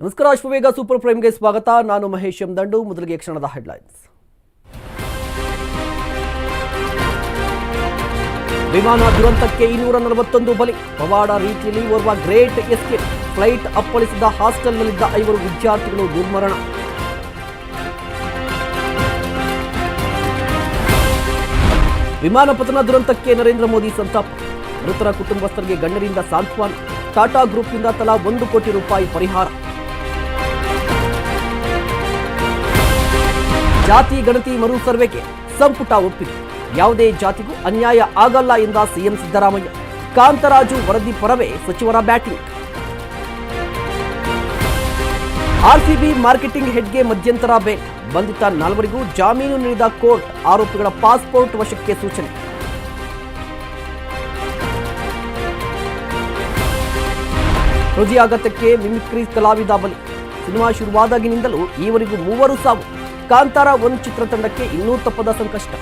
ನಮಸ್ಕಾರ ಅಶ್ವವೇಗ ಸೂಪರ್ ಪ್ರೈಮ್ಗೆ ಸ್ವಾಗತ. ನಾನು ಮಹೇಶ್ ಎಂ ದಂಡು ಮೊದಲಿಗೆ ಕ್ಷಣದ ಹೆಡ್ಲೈನ್ಸ್ ವಿಮಾನ ದುರಂತಕ್ಕೆ ಇನ್ನೂರ ನಲವತ್ತೊಂದು ಬಲಿ. ಪವಾಡ ರೀತಿಯಲ್ಲಿ ಓರ್ವ ಗ್ರೇಟ್ ಎಸ್ಕೇಪ್ ಫ್ಲೈಟ್ ಅಪ್ಪಳಿಸಿದ ಹಾಸ್ಟೆಲ್ನಲ್ಲಿದ್ದ ಐವರು ವಿದ್ಯಾರ್ಥಿಗಳು ದುರ್ಮರಣ. ವಿಮಾನ ಪತನ ದುರಂತಕ್ಕೆ ನರೇಂದ್ರ ಮೋದಿ ಸಂತಾಪ. ಮೃತರ ಕುಟುಂಬಸ್ಥರಿಗೆ ಗಣ್ಯರಿಂದ ಸಾಂತ್ವನ. ಟಾಟಾ ಗ್ರೂಪ್ನಿಂದ ತಲಾ ಒಂದು ಕೋಟಿ ರೂಪಾಯಿ ಪರಿಹಾರ. ಜಾತಿ, ಗಣತಿ ಮರು ಸರ್ವೆಗೆ ಸಂಪುಟ ಒಪ್ಪಿಗೆ ಯಾವುದೇ ಜಾತಿಗೂ ಅನ್ಯಾಯ ಆಗಲ್ಲ ಎಂದ ಸಿಎಂ ಸಿದ್ದರಾಮಯ್ಯ. ಕಾಂತರಾಜು ವರದಿ ಪರವೇ ಸಚಿವರ ಬ್ಯಾಟಿಂಗ್. ಆರ್ಸಿಬಿ ಮಾರ್ಕೆಟಿಂಗ್ ಹೆಡ್ಗೆ ಮಧ್ಯಂತರ ಬೇಲ್. ಬಂಧಿತ ನಾಲ್ವರಿಗೂ ಜಾಮೀನು ನೀಡಿದ ಕೋರ್ಟ್ ಆರೋಪಿಗಳ ಪಾಸ್ಪೋರ್ಟ್ ವಶಕ್ಕೆ ಸೂಚನೆ. ಹೃದಯಾಘಾತಕ್ಕೆ ಮಿಮಿಕ್ರಿ ಕಲಾವಿದ ಬಲಿ. ಸಿನಿಮಾ ಶುರುವಾದಾಗಿನಿಂದಲೂ ಈವರೆಗೂ ಮೂವರು ಸಾವು. ಕಾಂತಾರ ಒಂದು ಚಿತ್ರತಂಡಕ್ಕೆ ಇನ್ನೂ ತಪ್ಪದ ಸಂಕಷ್ಟ.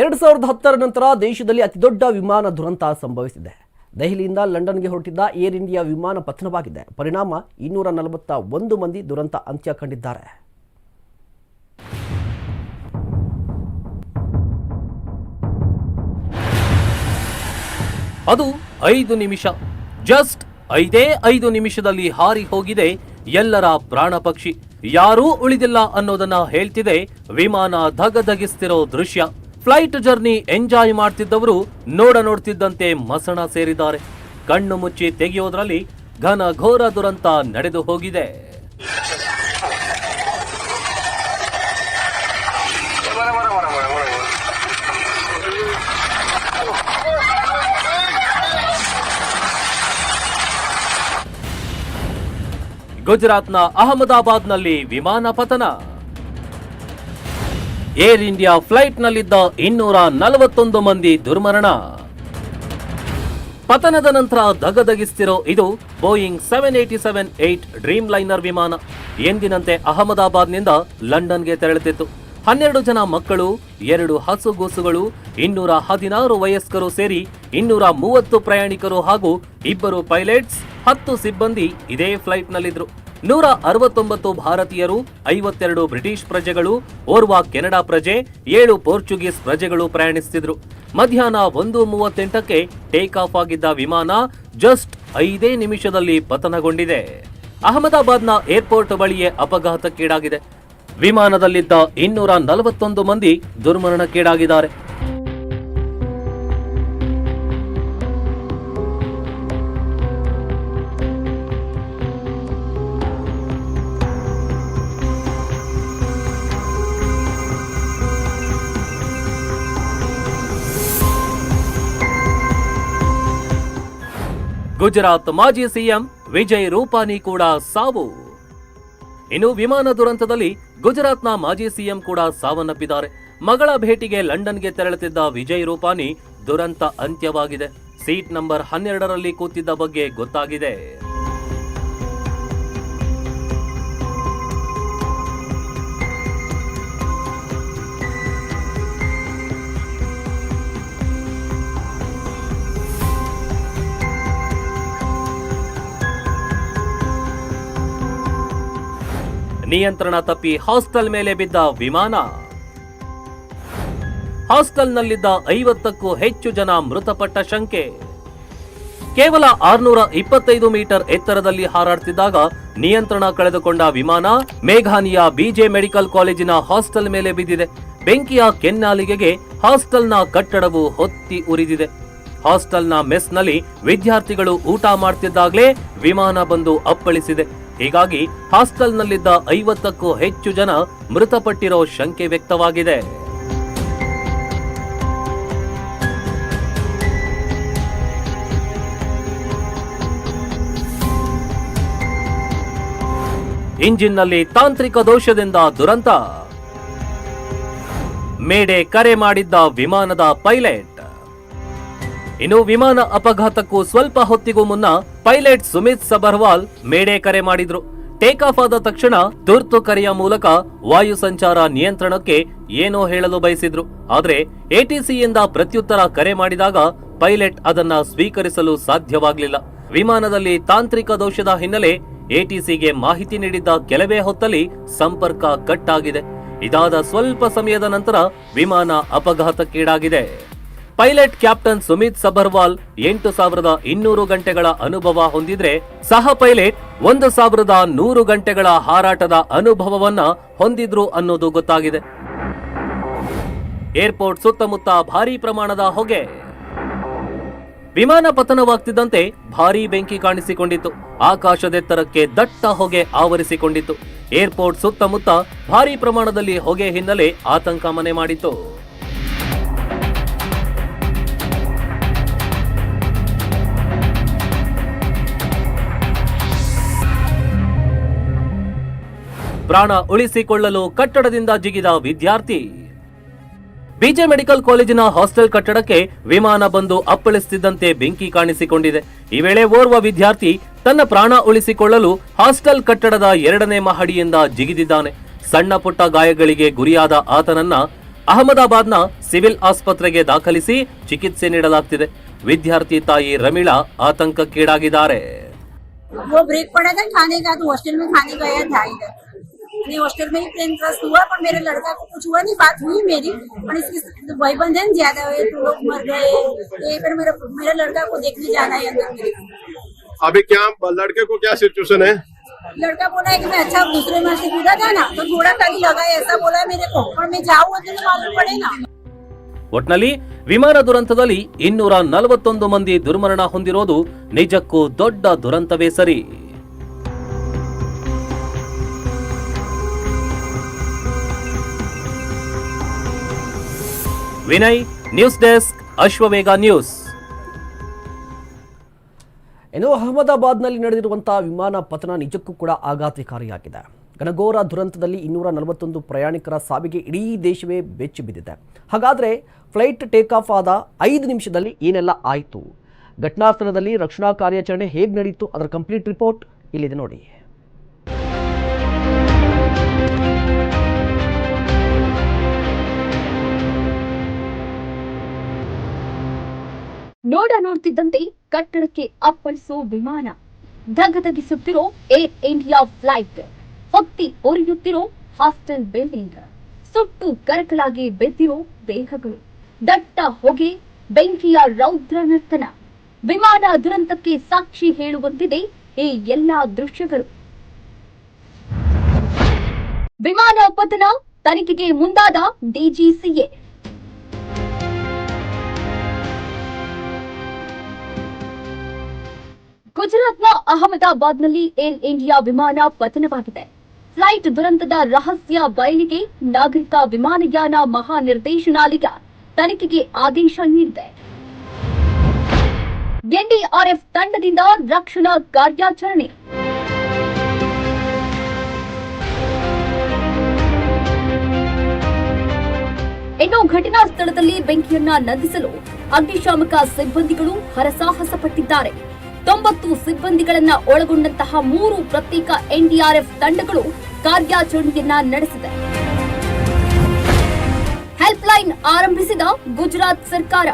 ಎರಡು ಸಾವಿರದ ಹತ್ತರ ನಂತರ ದೇಶದಲ್ಲಿ ಅತಿದೊಡ್ಡ ವಿಮಾನ ದುರಂತ ಸಂಭವಿಸಿದೆ. ದೆಹಲಿಯಿಂದ ಲಂಡನ್ಗೆ ಹೊರಟಿದ್ದ ಏರ್ ಇಂಡಿಯಾ ವಿಮಾನ ಪತನವಾಗಿದೆ. ಪರಿಣಾಮ ಇನ್ನೂರ ನಲವತ್ತ ಒಂದು ಮಂದಿ ದುರಂತ ಅಂತ್ಯ ಕಂಡಿದ್ದಾರೆ ಅದು ಐದು ನಿಮಿಷ. ಜಸ್ಟ್ ಐದೇ ಐದು ನಿಮಿಷದಲ್ಲಿ ಹಾರಿ ಹೋಗಿದೆ ಎಲ್ಲರ ಪ್ರಾಣ ಪಕ್ಷಿ. ಯಾರೂ ಉಳಿದಿಲ್ಲ ಅನ್ನೋದನ್ನ ಹೇಳ್ತಿದೆ ವಿಮಾನ ಧಗಧಗಿಸ್ತಿರೋ ದೃಶ್ಯ. ಫ್ಲೈಟ್ ಜರ್ನಿ ಎಂಜಾಯ್ ಮಾಡ್ತಿದ್ದವರು ನೋಡ ನೋಡ್ತಿದ್ದಂತೆ ಮಸಣ ಸೇರಿದ್ದಾರೆ. ಕಣ್ಣು ಮುಚ್ಚಿ ತೆಗೆಯೋದ್ರಲ್ಲಿ ಘನ ಘೋರ ದುರಂತ ನಡೆದು ಹೋಗಿದೆ. ಗುಜರಾತ್ನ ಅಹಮದಾಬಾದ್ನಲ್ಲಿ ವಿಮಾನ ಪತನ. ಏರ್ ಇಂಡಿಯಾ ಫ್ಲೈಟ್ನಲ್ಲಿದ್ದ ಇನ್ನೂರ ನಲವತ್ತೊಂದು ಮಂದಿ ದುರ್ಮರಣ. ಪತನದ ನಂತರ ದಗದಗಿಸ್ತಿರೋ ಇದು Boeing seven eighty seven eight dreamliner ವಿಮಾನ. ಎಂದಿನಂತೆ ಅಹಮದಾಬಾದ್ನಿಂದ ಲಂಡನ್ಗೆ ತೆರಳುತ್ತಿತ್ತು. ಹನ್ನೆರಡು ಜನ ಮಕ್ಕಳು, ಎರಡು ಹಸುಗೂಸುಗಳು, ಇನ್ನೂರ ಹದಿನಾರು ವಯಸ್ಕರು ಸೇರಿ ಇನ್ನೂರ ಮೂವತ್ತು ಪ್ರಯಾಣಿಕರು ಹಾಗೂ ಇಬ್ಬರು ಪೈಲಟ್ಸ್, ಹತ್ತು ಸಿಬ್ಬಂದಿ ಇದೇ ಫ್ಲೈಟ್ನಲ್ಲಿದ್ರು. ನೂರ ಅರವತ್ತೊಂಬತ್ತು ಭಾರತೀಯರು, ಐವತ್ತೆರಡು ಬ್ರಿಟಿಷ್ ಪ್ರಜೆಗಳು, ಓರ್ವ ಕೆನಡಾ ಪ್ರಜೆ, ಏಳು ಪೋರ್ಚುಗೀಸ್ ಪ್ರಜೆಗಳು ಪ್ರಯಾಣಿಸುತ್ತಿದ್ರು ಮಧ್ಯಾಹ್ನ ಒಂದು ಮೂವತ್ತೆಂಟಕ್ಕೆ ಟೇಕ್ ಆಫ್ ಆಗಿದ್ದ ವಿಮಾನ ಜಸ್ಟ್ ಐದೇ ನಿಮಿಷದಲ್ಲಿ ಪತನಗೊಂಡಿದೆ. ಅಹಮದಾಬಾದ್ನ ಏರ್ಪೋರ್ಟ್ ಬಳಿಯೇ ಅಪಘಾತಕ್ಕೀಡಾಗಿದೆ. ವಿಮಾನದಲ್ಲಿದ್ದ ಇನ್ನೂರ ನಲವತ್ತೊಂದು ಮಂದಿ ದುರ್ಮರಣಕ್ಕೀಡಾಗಿದ್ದಾರೆ. ಗುಜರಾತ್ ಮಾಜಿ ಸಿಎಂ ವಿಜಯ್ ರೂಪಾನಿ ಕೂಡ ಸಾವು. ಇನ್ನು ವಿಮಾನ ದುರಂತದಲ್ಲಿ ಗುಜರಾತ್ನ ಮಾಜಿ ಸಿಎಂ ಕೂಡ ಸಾವನ್ನಪ್ಪಿದ್ದಾರೆ. ಮಗಳ ಭೇಟಿಗೆ ಲಂಡನ್ಗೆ ತೆರಳುತ್ತಿದ್ದ ವಿಜಯ್ ರೂಪಾನಿ ದುರಂತ ಅಂತ್ಯವಾಗಿದೆ. ಸೀಟ್ ನಂಬರ್ ಹನ್ನೆರಡರಲ್ಲಿ ಕೂತಿದ್ದ ಬಗ್ಗೆ ಗೊತ್ತಾಗಿದೆ. ನಿಯಂತ್ರಣ ತಪ್ಪಿ ಹಾಸ್ಟೆಲ್ ಮೇಲೆ ಬಿದ್ದ ವಿಮಾನ. ಹಾಸ್ಟೆಲ್ನಲ್ಲಿದ್ದ ಐವತ್ತಕ್ಕೂ ಹೆಚ್ಚು ಜನ ಮೃತಪಟ್ಟ ಶಂಕೆ. ಕೇವಲ ಆರ್ನೂರ ಇಪ್ಪತ್ತೈದು ಮೀಟರ್ ಎತ್ತರದಲ್ಲಿ ಹಾರಾಡ್ತಿದ್ದಾಗ ನಿಯಂತ್ರಣ ಕಳೆದುಕೊಂಡ ವಿಮಾನ ಮೇಘಾನಿಯ ಬಿಜೆ ಮೆಡಿಕಲ್ ಕಾಲೇಜಿನ ಹಾಸ್ಟೆಲ್ ಮೇಲೆ ಬಿದ್ದಿದೆ. ಬೆಂಕಿಯ ಕೆನ್ನಾಲಿಗೆಗೆ ಹಾಸ್ಟೆಲ್ನ ಕಟ್ಟಡವು ಹೊತ್ತಿ ಉರಿದಿದೆ. ಹಾಸ್ಟೆಲ್ನ ಮೆಸ್ನಲ್ಲಿ ವಿದ್ಯಾರ್ಥಿಗಳು ಊಟ ಮಾಡ್ತಿದ್ದಾಗಲೇ ವಿಮಾನ ಬಂದು ಅಪ್ಪಳಿಸಿದೆ. ಹೀಗಾಗಿ ಹಾಸ್ಟೆಲ್ನಲ್ಲಿದ್ದ ಐವತ್ತಕ್ಕೂ ಹೆಚ್ಚು ಜನ ಮೃತಪಟ್ಟಿರೋ ಶಂಕೆ ವ್ಯಕ್ತವಾಗಿದೆ. ಇಂಜಿನ್ನಲ್ಲಿ ತಾಂತ್ರಿಕ ದೋಷದಿಂದ ದುರಂತ. ಮೇಡೆ ಕರೆ ಮಾಡಿದ್ದ ವಿಮಾನದ ಪೈಲಟ್. ಇನ್ನು ವಿಮಾನ ಅಪಘಾತಕ್ಕೂ ಸ್ವಲ್ಪ ಹೊತ್ತಿಗೂ ಮುನ್ನ ಪೈಲಟ್ ಸುಮಿತ್ ಸಬರ್ವಾಲ್ ಮೇಡೆ ಕರೆ ಮಾಡಿದ್ರು. ಟೇಕ್ ಆಫ್ ಆದ ತಕ್ಷಣ ತುರ್ತು ಕರೆಯ ಮೂಲಕ ವಾಯು ಸಂಚಾರ ನಿಯಂತ್ರಣಕ್ಕೆ ಏನೋ ಹೇಳಲು ಬಯಸಿದ್ರು. ಆದ್ರೆ ಎಟಿಸಿಯಿಂದ ಪ್ರತ್ಯುತ್ತರ ಕರೆ ಮಾಡಿದಾಗ ಪೈಲಟ್ ಅದನ್ನ ಸ್ವೀಕರಿಸಲು ಸಾಧ್ಯವಾಗಲಿಲ್ಲ. ವಿಮಾನದಲ್ಲಿ ತಾಂತ್ರಿಕ ದೋಷದ ಹಿನ್ನೆಲೆ ಎಟಿಸಿಗೆ ಮಾಹಿತಿ ನೀಡಿದ್ದ ಕೆಲವೇ ಹೊತ್ತಲ್ಲಿ ಸಂಪರ್ಕ ಕಟ್ ಆಗಿದೆ ಇದಾದ ಸ್ವಲ್ಪ ಸಮಯದ ನಂತರ ವಿಮಾನ ಅಪಘಾತಕ್ಕೀಡಾಗಿದೆ. ಪೈಲಟ್ ಕ್ಯಾಪ್ಟನ್ ಸುಮಿತ್ ಸಬರ್ವಾಲ್ ಎಂಟು ಸಾವಿರದ ಇನ್ನೂರು ಗಂಟೆಗಳ ಅನುಭವ ಹೊಂದಿದ್ರೆ ಸಹ ಪೈಲಟ್ ಒಂದು ಸಾವಿರದ ನೂರು ಗಂಟೆಗಳ ಹಾರಾಟದ ಅನುಭವವನ್ನ ಹೊಂದಿದ್ರು ಅನ್ನೋದು ಗೊತ್ತಾಗಿದೆ. ಏರ್ಪೋರ್ಟ್ ಸುತ್ತಮುತ್ತ ಭಾರೀ ಪ್ರಮಾಣದ ಹೊಗೆ. ವಿಮಾನ ಪತನವಾಗ್ತಿದ್ದಂತೆ ಭಾರೀ ಬೆಂಕಿ ಕಾಣಿಸಿಕೊಂಡಿತ್ತು. ಆಕಾಶದೆತ್ತರಕ್ಕೆ ದಟ್ಟ ಹೊಗೆ ಆವರಿಸಿಕೊಂಡಿತ್ತು. ಏರ್ಪೋರ್ಟ್ ಸುತ್ತಮುತ್ತ ಭಾರೀ ಪ್ರಮಾಣದಲ್ಲಿ ಹೊಗೆ ಹಿನ್ನೆಲೆ ಆತಂಕ ಮನೆ ಮಾಡಿತ್ತು. ಪ್ರಾಣ ಉಳಿಸಿಕೊಳ್ಳಲು ಕಟ್ಟಡದಿಂದ ಜಿಗಿದ ವಿದ್ಯಾರ್ಥಿ. ಬಿಜೆ ಮೆಡಿಕಲ್ ಕಾಲೇಜಿನ ಹಾಸ್ಟೆಲ್ ಕಟ್ಟಡಕ್ಕೆ ವಿಮಾನ ಬಂದು ಅಪ್ಪಳಿಸುತ್ತಿದ್ದಂತೆ ಬೆಂಕಿ ಕಾಣಿಸಿಕೊಂಡಿದೆ. ಈ ವೇಳೆ ಓರ್ವ ವಿದ್ಯಾರ್ಥಿ ತನ್ನ ಪ್ರಾಣ ಉಳಿಸಿಕೊಳ್ಳಲು ಹಾಸ್ಟೆಲ್ ಕಟ್ಟಡದ ಎರಡನೇ ಮಹಡಿಯಿಂದ ಜಿಗಿದಿದ್ದಾನೆ. ಸಣ್ಣ ಪುಟ್ಟ ಗಾಯಗಳಿಗೆ ಗುರಿಯಾದ ಆತನನ್ನ ಅಹಮದಾಬಾದ್ನ ಸಿವಿಲ್ ಆಸ್ಪತ್ರೆಗೆ ದಾಖಲಿಸಿ ಚಿಕಿತ್ಸೆ ನೀಡಲಾಗ್ತಿದೆ. ವಿದ್ಯಾರ್ಥಿ ತಾಯಿ ರಮೀಳಾ ಆತಂಕಕ್ಕೀಡಾಗಿದ್ದಾರೆ. वो ब्रेक पड़ा था खाने का तो हॉस्टल में खाने गया था इधर नहीं हॉस्टल में ही प्लेन क्रस्ट हुआ पर मेरे लड़का को कुछ हुआ नहीं बात हुई मेरी और इसकी भाई बंधन ज्यादा हुए तो लोग मर गए ये फिर मेरा मेरे लड़का को देखने जाना है अंदर मेरे अभी क्या लड़के को क्या सिचुएशन है लड़का बोला है कि मैं अच्छा दूसरे माह से कूदा था ना तो थोड़ा कहीं लगा है ऐसा बोला है मेरे को और मैं जाऊँ तो मालूम पड़े ना ಒಟ್ನಲ್ಲಿ ವಿಮಾನ ದುರಂತದಲ್ಲಿ ಇನ್ನೂರ ನಲವತ್ತೊಂದು ಮಂದಿ ದುರ್ಮರಣ ಹೊಂದಿರೋದು ನಿಜಕ್ಕೂ ದೊಡ್ಡ ದುರಂತವೇ ಸರಿ Vinay, news desk Ashwavega news. ಇನ್ನು ಅಹಮದಾಬಾದ್ನಲ್ಲಿ ನಡೆದಿರುವಂತಹ ವಿಮಾನ ಪತನ ನಿಜಕ್ಕೂ ಕೂಡ ಆಘಾತಕಾರಿಯಾಗಿದೆ. ಘನಘೋರ ದುರಂತದಲ್ಲಿ ಇನ್ನೂರ ನಲವತ್ತೊಂದು ಪ್ರಯಾಣಿಕರ ಸಾವಿಗೆ ಇಡೀ ದೇಶವೇ ಬೆಚ್ಚಿ ಬಿದ್ದಿದೆ. ಹಾಗಾದರೆ ಫ್ಲೈಟ್ ಟೇಕ್ ಆಫ್ ಆದ ಐದು ನಿಮಿಷದಲ್ಲಿ ಏನೆಲ್ಲ ಆಯಿತು? ಘಟನಾ ಸ್ಥಳದಲ್ಲಿ ರಕ್ಷಣಾ ಕಾರ್ಯಾಚರಣೆ ಹೇಗೆ ನಡೆಯಿತು ಅದರ ಕಂಪ್ಲೀಟ್ ರಿಪೋರ್ಟ್ ಇಲ್ಲಿದೆ ನೋಡಿ. ನೋಡ ನೋಡ್ತಿದ್ದಂತೆ ಕಟ್ಟಡಕ್ಕೆ ಅಪ್ಪಳಿಸೋ ವಿಮಾನ. ಧಗಧಗಿಸುತ್ತಿರೋ ಏರ್ ಇಂಡಿಯಾ ಫ್ಲೈಟ್. ಹೊತ್ತಿ ಒರಿಯುತ್ತಿರೋ ಹಾಸ್ಟೆಲ್ ಬಿಲ್ಡಿಂಗ್. ಸುಟ್ಟು ಕರಕಲಾಗಿ ಬೆದ್ದಿರೋ ದೇಹಗಳು. ದಟ್ಟ ಹೊಗೆ, ಬೆಂಕಿಯ ರೌದ್ರ ನರ್ತನ. ವಿಮಾನ ದುರಂತಕ್ಕೆ ಸಾಕ್ಷಿ ಹೇಳುವಂತಿದೆ ಈ ಎಲ್ಲಾ ದೃಶ್ಯಗಳು. ವಿಮಾನ ಪತನ ತನಿಖೆಗೆ ಮುಂದಾದ ಡಿಜಿಸಿಎ ಗುಜರಾತ್ನ ಅಹಮದಾಬಾದ್ನಲ್ಲಿ ಏರ್ ಇಂಡಿಯಾ ವಿಮಾನ ಪತನವಾಗಿದೆ. ಫ್ಲೈಟ್ ದುರಂತದ ರಹಸ್ಯ ಬಯಲಿಗೆ ನಾಗರಿಕ ವಿಮಾನಯಾನ ಮಹಾನಿರ್ದೇಶನಾಲಯ ತನಿಖೆಗೆ ಆದೇಶ ನೀಡಿದೆ. ಎನ್ಡಿಆರ್ಎಫ್ ತಂಡದಿಂದ ರಕ್ಷಣಾ ಕಾರ್ಯಾಚರಣೆ. ಇನ್ನು ಘಟನಾ ಸ್ಥಳದಲ್ಲಿ ಬೆಂಕಿಯನ್ನ ನಂದಿಸಲು ಅಗ್ನಿಶಾಮಕ ಸಿಬ್ಬಂದಿಗಳು ಹರಸಾಹಸ ಪಟ್ಟಿದ್ದಾರೆ ತೊಂಬತ್ತು ಸಿಬ್ಬಂದಿಗಳನ್ನ ಒಳಗೊಂಡಂತಹ ಮೂರು ಪ್ರತ್ಯೇಕ ಎನ್ಡಿಆರ್ಎಫ್ ತಂಡಗಳು ಕಾರ್ಯಾಚರಣೆಯನ್ನ ನಡೆಸಿದೆ. ಹೆಲ್ಪ್ಲೈನ್ ಆರಂಭಿಸಿದ ಗುಜರಾತ್ ಸರ್ಕಾರ.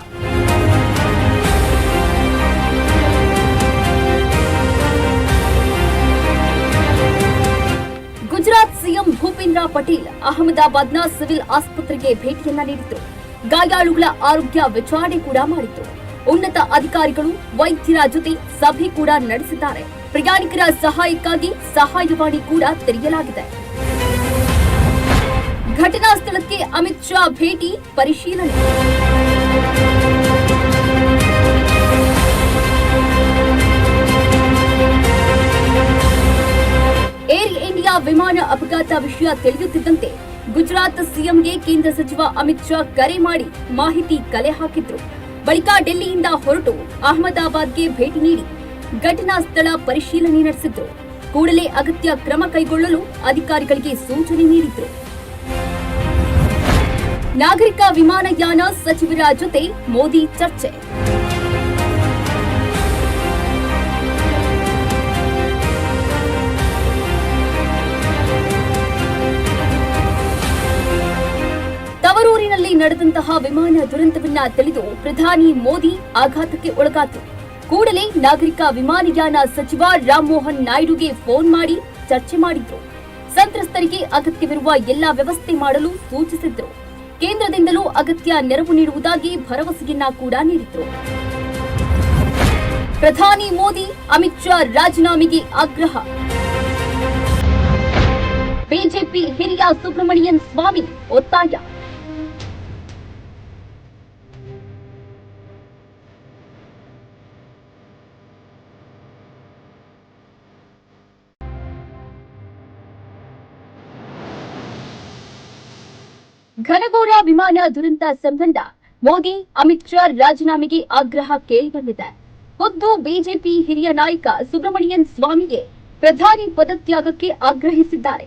ಗುಜರಾತ್ ಸಿಎಂ ಭೂಪೇಂದ್ರ ಪಟೇಲ್ ಅಹಮದಾಬಾದ್ನ ಸಿವಿಲ್ ಆಸ್ಪತ್ರೆಗೆ ಭೇಟಿಯನ್ನ ನೀಡಿದ್ರು. ಗಾಯಾಳುಗಳ ಆರೋಗ್ಯ ವಿಚಾರಣೆ ಕೂಡ ಮಾಡಿದ್ರು. ಉನ್ನತ ಅಧಿಕಾರಿಗಳು ವೈದ್ಯರ ಜೊತೆ ಸಭೆ ಕೂಡ ನಡೆಸಿದ್ದಾರೆ. ಪ್ರಯಾಣಿಕರ ಸಹಾಯಕ್ಕಾಗಿ ಸಹಾಯವಾಣಿ ಕೂಡ ತೆರೆಯಲಾಗಿದೆ. ಘಟನಾ ಸ್ಥಳಕ್ಕೆ ಅಮಿತ್ ಶಾ ಭೇಟಿ ಪರಿಶೀಲನೆ. ಏರ್ ಇಂಡಿಯಾ ವಿಮಾನ ಅಪಘಾತ ವಿಷಯ ತಿಳಿಯುತ್ತಿದ್ದಂತೆ ಗುಜರಾತ್ ಸಿಎಂಗೆ ಕೇಂದ್ರ ಸಚಿವ ಅಮಿತ್ ಶಾ ಕರೆ ಮಾಡಿ ಮಾಹಿತಿ ಕಲೆ ಹಾಕಿದ್ರು. ಬಳಿಕ ಡೆಲ್ಲಿಯಿಂದ ಹೊರಟು ಅಹಮದಾಬಾದ್ಗೆ ಭೇಟಿ ನೀಡಿ ಘಟನಾ ಸ್ಥಳ ಪರಿಶೀಲನೆ ನಡೆಸಿದ್ರು. ಕೂಡಲೇ ಅಗತ್ಯ ಕ್ರಮ ಕೈಗೊಳ್ಳಲು ಅಧಿಕಾರಿಗಳಿಗೆ ಸೂಚನೆ ನೀಡಿದ್ರು. ನಾಗರಿಕ ವಿಮಾನಯಾನ ಸಚಿವರ ಜೊತೆ ಮೋದಿ ಚರ್ಚೆ. ನಡೆದಂತಹ ವಿಮಾನ ದುರಂತವನ್ನ ತಿಳಿದು ಪ್ರಧಾನಿ ಮೋದಿ ಆಘಾತಕ್ಕೆ ಒಳಗಾದರು. ಕೂಡಲೇ ನಾಗರಿಕ ವಿಮಾನಯಾನ ಸಚಿವ ರಾಮಮೋಹನ್ ನಾಯ್ಡುಗೆ ಫೋನ್ ಮಾಡಿ ಚರ್ಚೆ ಮಾಡಿದ್ರು. ಸಂತ್ರಸ್ತರಿಗೆ ಅಗತ್ಯವಿರುವ ಎಲ್ಲಾ ವ್ಯವಸ್ಥೆ ಮಾಡಲು ಸೂಚಿಸಿದ್ರು. ಕೇಂದ್ರದಿಂದಲೂ ಅಗತ್ಯ ನೆರವು ನೀಡುವುದಾಗಿ ಭರವಸೆಯನ್ನ ಕೂಡ ನೀಡಿದ್ರು. ಪ್ರಧಾನಿ ಮೋದಿ, ಅಮಿತ್ ಶಾ ರಾಜೀನಾಮೆಗೆ ಆಗ್ರಹ. ಬಿಜೆಪಿ ಹಿರಿಯ ಸುಬ್ರಹ್ಮಣ್ಯನ್ ಸ್ವಾಮಿ ಒತ್ತಾಯ. ಘನಘೋರ ವಿಮಾನ ದುರಂತ ಸಂಬಂಧ ಮೋದಿ, ಅಮಿತ್ ಶಾ ರಾಜೀನಾಮೆಗೆ ಆಗ್ರಹ ಕೇಳಿಬಂದಿದೆ. ಖುದ್ದು ಬಿಜೆಪಿ ಹಿರಿಯ ನಾಯಕ ಸುಬ್ರಹ್ಮಣ್ಯನ್ ಸ್ವಾಮಿಗೆ ಪ್ರಧಾನಿ ಪದತ್ಯಾಗಕ್ಕೆ ಆಗ್ರಹಿಸಿದ್ದಾರೆ.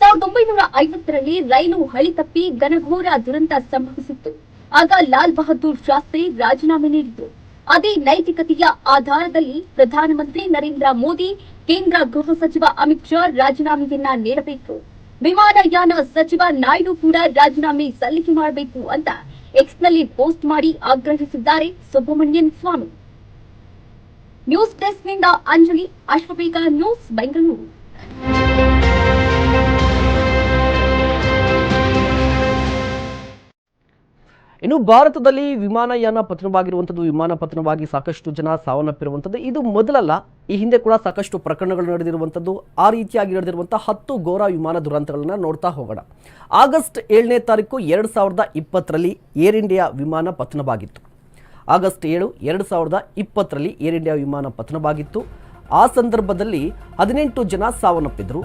ಸಾವಿರದ ಒಂಬೈನೂರ ಐವತ್ತರಲ್ಲಿ ರೈಲು ಹಳಿ ತಪ್ಪಿ ಘನಘೋರ ದುರಂತ ಸಂಭವಿಸಿತ್ತು. ಆಗ ಲಾಲ್ ಬಹದ್ದೂರ್ ಶಾಸ್ತ್ರಿ ರಾಜೀನಾಮೆ ನೀಡಿದ್ದು ಅದೇ ನೈತಿಕತೆಯ ಆಧಾರದಲ್ಲಿ ಪ್ರಧಾನಮಂತ್ರಿ ನರೇಂದ್ರ ಮೋದಿ ಕೇಂದ್ರ ಗೃಹ ಸಚಿವ ಅಮಿತ್ ಶಾ ರಾಜೀನಾಮೆಯನ್ನ ನೀಡಬೇಕು. ವಿಮಾನಯಾನ ಸಚಿವ ನಾಯ್ಡು ಕೂಡ ರಾಜೀನಾಮೆ ಸಲ್ಲಿಕೆ ಮಾಡಬೇಕು ಅಂತ ಎಕ್ಸ್ನಲ್ಲಿ ಪೋಸ್ಟ್ ಮಾಡಿ ಆಗ್ರಹಿಸಿದ್ದಾರೆ ಸುಬ್ರಹ್ಮಣ್ಯನ್ ಸ್ವಾಮಿ. ನ್ಯೂಸ್ ಡೆಸ್ಕ್ನಿಂದ ಅಂಜಲಿ ಅಶ್ವಬೇಗ ನ್ಯೂಸ್, ಬೆಂಗಳೂರು. ಇನ್ನು ಭಾರತದಲ್ಲಿ ವಿಮಾನಯಾನ ಪತನವಾಗಿರುವಂಥದ್ದು, ವಿಮಾನ ಪತನವಾಗಿ ಸಾಕಷ್ಟು ಜನ ಸಾವನ್ನಪ್ಪಿರುವಂಥದ್ದು, ಇದು ಮೊದಲಲ್ಲ, ಈ ಹಿಂದೆ ಕೂಡ ಸಾಕಷ್ಟು ಪ್ರಕರಣಗಳು ನಡೆದಿರುವಂಥದ್ದು, ಆ ರೀತಿಯಾಗಿ ನಡೆದಿರುವಂಥ ಹತ್ತು ಘೋರ ವಿಮಾನ ದುರಂತಗಳನ್ನು ನೋಡ್ತಾ ಹೋಗೋಣ. ಆಗಸ್ಟ್ ಏಳನೇ ತಾರೀಕು ಎರಡು ಸಾವಿರದ ಇಪ್ಪತ್ತರಲ್ಲಿ ಏರ್ ಇಂಡಿಯಾ ವಿಮಾನ ಪತನವಾಗಿತ್ತು. ಆಗಸ್ಟ್ ಏಳು ಎರಡು ಸಾವಿರದ ಇಪ್ಪತ್ತರಲ್ಲಿ ಏರ್ ಇಂಡಿಯಾ ವಿಮಾನ ಪತನವಾಗಿತ್ತು. ಆ ಸಂದರ್ಭದಲ್ಲಿ ಹದಿನೆಂಟು ಜನ ಸಾವನ್ನಪ್ಪಿದ್ರು.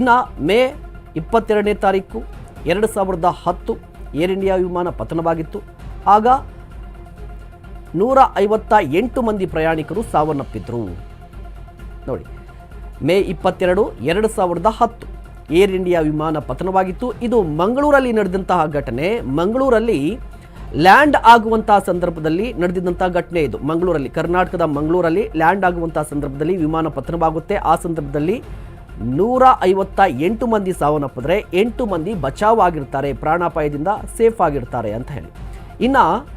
ಇನ್ನು ಮೇ ಇಪ್ಪತ್ತೆರಡನೇ ತಾರೀಕು ಎರಡು ಸಾವಿರದ ಹತ್ತು ಏರ್ ಇಂಡಿಯಾ ವಿಮಾನ ಪತನವಾಗಿತ್ತು. ಆಗ ನೂರ ಐವತ್ತ ಎಂಟು ಮಂದಿ ಪ್ರಯಾಣಿಕರು ಸಾವನ್ನಪ್ಪಿದ್ರು. ನೋಡಿ, ಮೇ ಇಪ್ಪತ್ತೆರಡು ಎರಡು ಸಾವಿರದ ಹತ್ತು ಏರ್ ಇಂಡಿಯಾ ವಿಮಾನ ಪತನವಾಗಿತ್ತು. ಇದು ಮಂಗಳೂರಲ್ಲಿ ನಡೆದಂತಹ ಘಟನೆ. ಮಂಗಳೂರಲ್ಲಿ ಲ್ಯಾಂಡ್ ಆಗುವಂತಹ ಸಂದರ್ಭದಲ್ಲಿ ನಡೆದಿದ್ದಂತಹ ಘಟನೆ ಇದು. ಮಂಗಳೂರಲ್ಲಿ, ಕರ್ನಾಟಕದ ಮಂಗಳೂರಲ್ಲಿ ಲ್ಯಾಂಡ್ ಆಗುವಂತಹ ಸಂದರ್ಭದಲ್ಲಿ ವಿಮಾನ ಪತನವಾಗುತ್ತೆ. ಆ ಸಂದರ್ಭದಲ್ಲಿ ನೂರ ಐವತ್ತ ಎಂಟು ಮಂದಿ ಸಾವನ್ನಪ್ಪಿದ್ರೆ ಎಂಟು ಮಂದಿ ಬಚಾವ್ ಆಗಿರ್ತಾರೆ ಪ್ರಾಣಾಪಾಯದಿಂದ ಸೇಫ್ ಆಗಿರ್ತಾರೆ ಅಂತ ಹೇಳಿ. ಇನ್ನು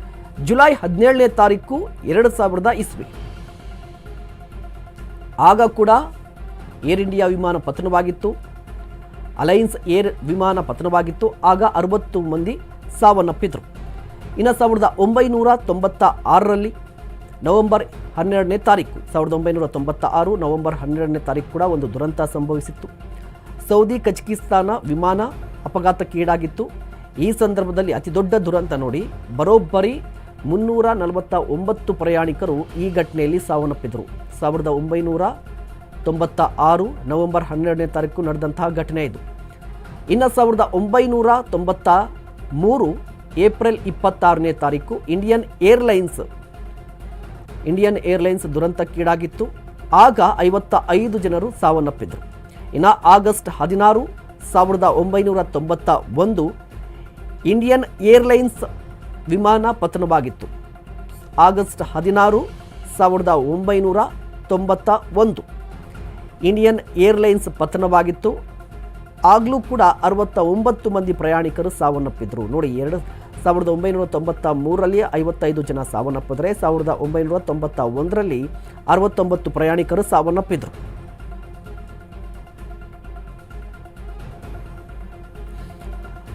ಜುಲೈ ಹದಿನೇಳನೇ ತಾರೀಕು ಎರಡು ಸಾವಿರದ ಇಸ್ವಿ. ಆಗ ಕೂಡ ಏರ್ ಇಂಡಿಯಾ ವಿಮಾನ ಪತನವಾಗಿತ್ತು. ಅಲೈನ್ಸ್ ಏರ್ ವಿಮಾನ ಪತನವಾಗಿತ್ತು. ಆಗ ಅರವತ್ತು ಮಂದಿ ಸಾವನ್ನಪ್ಪಿದ್ರು. ಇನ್ನು ಸಾವಿರದ ಒಂಬೈನೂರ ತೊಂಬತ್ತ ಆರರಲ್ಲಿ ನವೆಂಬರ್ ಹನ್ನೆರಡನೇ ತಾರೀಕು, ಸಾವಿರದ ಒಂಬೈನೂರ ತೊಂಬತ್ತ ಆರು ನವೆಂಬರ್ ಹನ್ನೆರಡನೇ ತಾರೀಕು ಕೂಡ ಒಂದು ದುರಂತ ಸಂಭವಿಸಿತ್ತು. ಸೌದಿ ಕಜಕಿಸ್ತಾನ ವಿಮಾನ ಅಪಘಾತಕ್ಕೀಡಾಗಿತ್ತು ಈ ಸಂದರ್ಭದಲ್ಲಿ ಅತಿ ದೊಡ್ಡ ದುರಂತ ನೋಡಿ ಬರೋಬ್ಬರಿ ಮುನ್ನೂರ ನಲವತ್ತ ಒಂಬತ್ತು ಪ್ರಯಾಣಿಕರು ಈ ಘಟನೆಯಲ್ಲಿ ಸಾವನ್ನಪ್ಪಿದರು. ಸಾವಿರದ ಒಂಬೈನೂರ ತೊಂಬತ್ತ ಆರು ನವೆಂಬರ್ ಹನ್ನೆರಡನೇ ತಾರೀಕು ನಡೆದಂತಹ ಘಟನೆ ಇದು. ಇನ್ನು ಸಾವಿರದ ಒಂಬೈನೂರ ತೊಂಬತ್ತ ಮೂರು ಏಪ್ರಿಲ್ ಇಪ್ಪತ್ತಾರನೇ ತಾರೀಕು ಇಂಡಿಯನ್ ಏರ್ಲೈನ್ಸ್ ಇಂಡಿಯನ್ ಏರ್ಲೈನ್ಸ್ ದುರಂತಕ್ಕೀಡಾಗಿತ್ತು. ಆಗ ಐವತ್ತ ಐದು ಜನರು ಸಾವನ್ನಪ್ಪಿದ್ದರು ಇನ್ನು ಆಗಸ್ಟ್ ಹದಿನಾರು ಸಾವಿರದ ಒಂಬೈನೂರ ತೊಂಬತ್ತ ಒಂದು ಇಂಡಿಯನ್ ಏರ್ಲೈನ್ಸ್ ವಿಮಾನ ಪತನವಾಗಿತ್ತು. ಆಗಸ್ಟ್ ಹದಿನಾರು ಸಾವಿರದ ಒಂಬೈನೂರ ತೊಂಬತ್ತ ಒಂದು ಇಂಡಿಯನ್ ಏರ್ಲೈನ್ಸ್ ಪತನವಾಗಿತ್ತು. ಆಗಲೂ ಕೂಡ ಅರವತ್ತ ಒಂಬತ್ತು ಮಂದಿ ಪ್ರಯಾಣಿಕರು ಸಾವನ್ನಪ್ಪಿದ್ರು. ನೋಡಿ, ಎರಡು ಸಾವಿರದ ಒಂಬೈನೂರ ತೊಂಬತ್ತ ಮೂರರಲ್ಲಿ ಐವತ್ತೈದು ಜನ ಸಾವನ್ನಪ್ಪಿದ್ರೆ, ಸಾವಿರದ ಒಂಬೈನೂರ ತೊಂಬತ್ತ ಒಂದರಲ್ಲಿ ಅರವತ್ತೊಂಬತ್ತು ಪ್ರಯಾಣಿಕರು ಸಾವನ್ನಪ್ಪಿದ್ರು.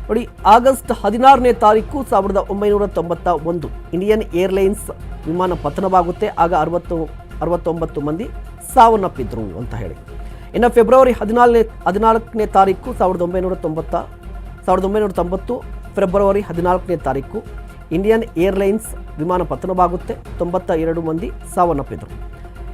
ನೋಡಿ, ಆಗಸ್ಟ್ ಹದಿನಾರನೇ ತಾರೀಕು ಸಾವಿರದ ಒಂಬೈನೂರ ತೊಂಬತ್ತ ಒಂದು ಇಂಡಿಯನ್ ಏರ್ಲೈನ್ಸ್ ವಿಮಾನ ಪತನವಾಗುತ್ತೆ. ಆಗ ಅರವತ್ತು, ಅರವತ್ತೊಂಬತ್ತು ಮಂದಿ ಸಾವನ್ನಪ್ಪಿದ್ರು ಅಂತ ಹೇಳಿ. ಇನ್ನು ಫೆಬ್ರವರಿ ಹದಿನಾಲ್ನೇ, ಹದಿನಾಲ್ಕನೇ ತಾರೀಕು ಸಾವಿರದ ಒಂಬೈನೂರ ತೊಂಬತ್ತ, ಸಾವಿರದ ಒಂಬೈನೂರ ತೊಂಬತ್ತು ಫೆಬ್ರವರಿ ಹದಿನಾಲ್ಕನೇ ತಾರೀಕು ಇಂಡಿಯನ್ ಏರ್ಲೈನ್ಸ್ ವಿಮಾನ ಪತನವಾಗುತ್ತೆ. ತೊಂಬತ್ತ ಎರಡು ಮಂದಿ ಸಾವನ್ನಪ್ಪಿದರು.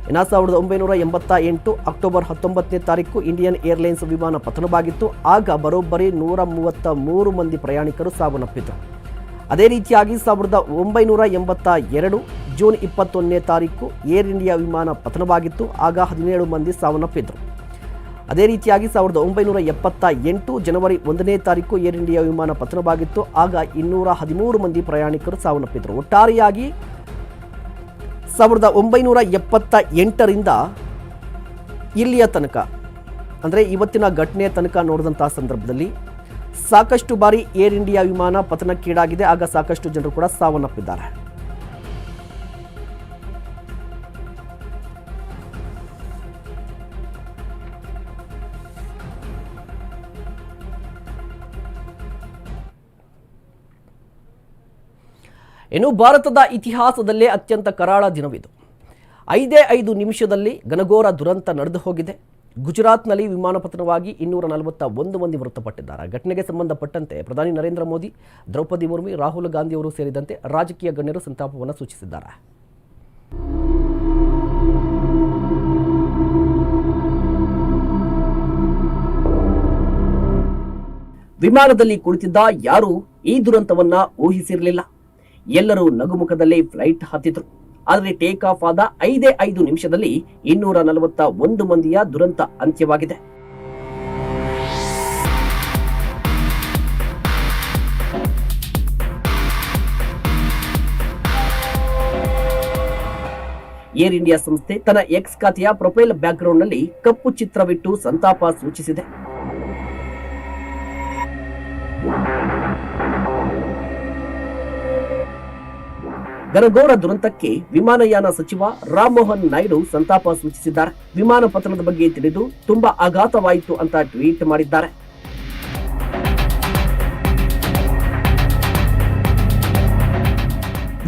ಇನ್ನು ಸಾವಿರದ ಒಂಬೈನೂರ ಎಂಬತ್ತ ಎಂಟು ಅಕ್ಟೋಬರ್ ಹತ್ತೊಂಬತ್ತನೇ ತಾರೀಕು ಇಂಡಿಯನ್ ಏರ್ಲೈನ್ಸ್ ವಿಮಾನ ಪತನವಾಗಿತ್ತು. ಆಗ ಬರೋಬ್ಬರಿ ನೂರ ಮೂವತ್ತ ಮೂರು ಮಂದಿ ಪ್ರಯಾಣಿಕರು ಸಾವನ್ನಪ್ಪಿದರು ಅದೇ ರೀತಿಯಾಗಿ ಸಾವಿರದ ಒಂಬೈನೂರ ಎಂಬತ್ತ ಎರಡು ಜೂನ್ ಇಪ್ಪತ್ತೊಂದನೇ ತಾರೀಕು ಏರ್ ಇಂಡಿಯಾ ವಿಮಾನ ಪತನವಾಗಿತ್ತು. ಆಗ ಹದಿನೇಳು ಮಂದಿ ಸಾವನ್ನಪ್ಪಿದ್ರು ಅದೇ ರೀತಿಯಾಗಿ ಸಾವಿರದ ಒಂಬೈನೂರ ಎಪ್ಪತ್ತ ಎಂಟು ಜನವರಿ ಒಂದನೇ ತಾರೀಕು ಏರ್ ಇಂಡಿಯಾ ವಿಮಾನ ಪತನವಾಗಿತ್ತು. ಆಗ ಇನ್ನೂರ ಹದಿಮೂರು ಮಂದಿ ಪ್ರಯಾಣಿಕರು ಸಾವನ್ನಪ್ಪಿದ್ದರು ಒಟ್ಟಾರೆಯಾಗಿ ಸಾವಿರದ ಒಂಬೈನೂರ ಎಪ್ಪತ್ತ ಎಂಟರಿಂದ ಇಲ್ಲಿಯ ತನಕ, ಅಂದರೆ ಇವತ್ತಿನ ಘಟನೆಯ ತನಕ ನೋಡಿದಂಥ ಸಂದರ್ಭದಲ್ಲಿ ಸಾಕಷ್ಟು ಬಾರಿ ಏರ್ ಇಂಡಿಯಾ ವಿಮಾನ ಪತನಕ್ಕೀಡಾಗಿದೆ. ಆಗ ಸಾಕಷ್ಟು ಜನರು ಕೂಡ ಸಾವನ್ನಪ್ಪಿದ್ದಾರೆ. ಇನ್ನು ಭಾರತದ ಇತಿಹಾಸದಲ್ಲೇ ಅತ್ಯಂತ ಕರಾಳ ದಿನವಿದು. ಐದೇ ಐದು ನಿಮಿಷದಲ್ಲಿ ಘನಘೋರ ದುರಂತ ನಡೆದು ಹೋಗಿದೆ. ಗುಜರಾತ್ನಲ್ಲಿ ವಿಮಾನ ಪತನವಾಗಿ ಇನ್ನೂರ ನಲವತ್ತ ಒಂದು ಮಂದಿ ಮೃತಪಟ್ಟಿದ್ದಾರೆ. ಘಟನೆಗೆ ಸಂಬಂಧಪಟ್ಟಂತೆ ಪ್ರಧಾನಿ ನರೇಂದ್ರ ಮೋದಿ, ದ್ರೌಪದಿ ಮುರ್ಮು, ರಾಹುಲ್ ಗಾಂಧಿ ಅವರು ಸೇರಿದಂತೆ ರಾಜಕೀಯ ಗಣ್ಯರು ಸಂತಾಪವನ್ನು ಸೂಚಿಸಿದ್ದಾರೆ. ವಿಮಾನದಲ್ಲಿ ಕುಳಿತಿದ್ದ ಯಾರೂ ಈ ದುರಂತವನ್ನ ಊಹಿಸಿರಲಿಲ್ಲ. ಎಲ್ಲರೂ ನಗುಮುಖದಲ್ಲಿ ಫ್ಲೈಟ್ ಹತ್ತಿದ್ರು. ಆದರೆ ಟೇಕ್ ಆಫ್ ಆದ ಐದೇ ಐದು ನಿಮಿಷದಲ್ಲಿ ಇನ್ನೂರ ನಲವತ್ತ ಒಂದು ಮಂದಿಯ ದುರಂತ ಅಂತ್ಯವಾಗಿದೆ. ಏರ್ ಇಂಡಿಯಾ ಸಂಸ್ಥೆ ತನ್ನ ಎಕ್ಸ್ ಖಾತೆಯ ಪ್ರೊಫೈಲ್ ಬ್ಯಾಕ್ಗ್ರೌಂಡ್ನಲ್ಲಿ ಕಪ್ಪು ಚಿತ್ರವಿಟ್ಟು ಸಂತಾಪ ಸೂಚಿಸಿದೆ. ಘನಘೋರ ದುರಂತಕ್ಕೆ ವಿಮಾನಯಾನ ಸಚಿವ ರಾಮಮೋಹನ್ ನಾಯ್ಡು ಸಂತಾಪ ಸೂಚಿಸಿದ್ದಾರೆ. ವಿಮಾನ ಪತನದ ಬಗ್ಗೆ ತಿಳಿದು ತುಂಬಾ ಆಘಾತವಾಯಿತು ಅಂತ ಟ್ವೀಟ್ ಮಾಡಿದ್ದಾರೆ.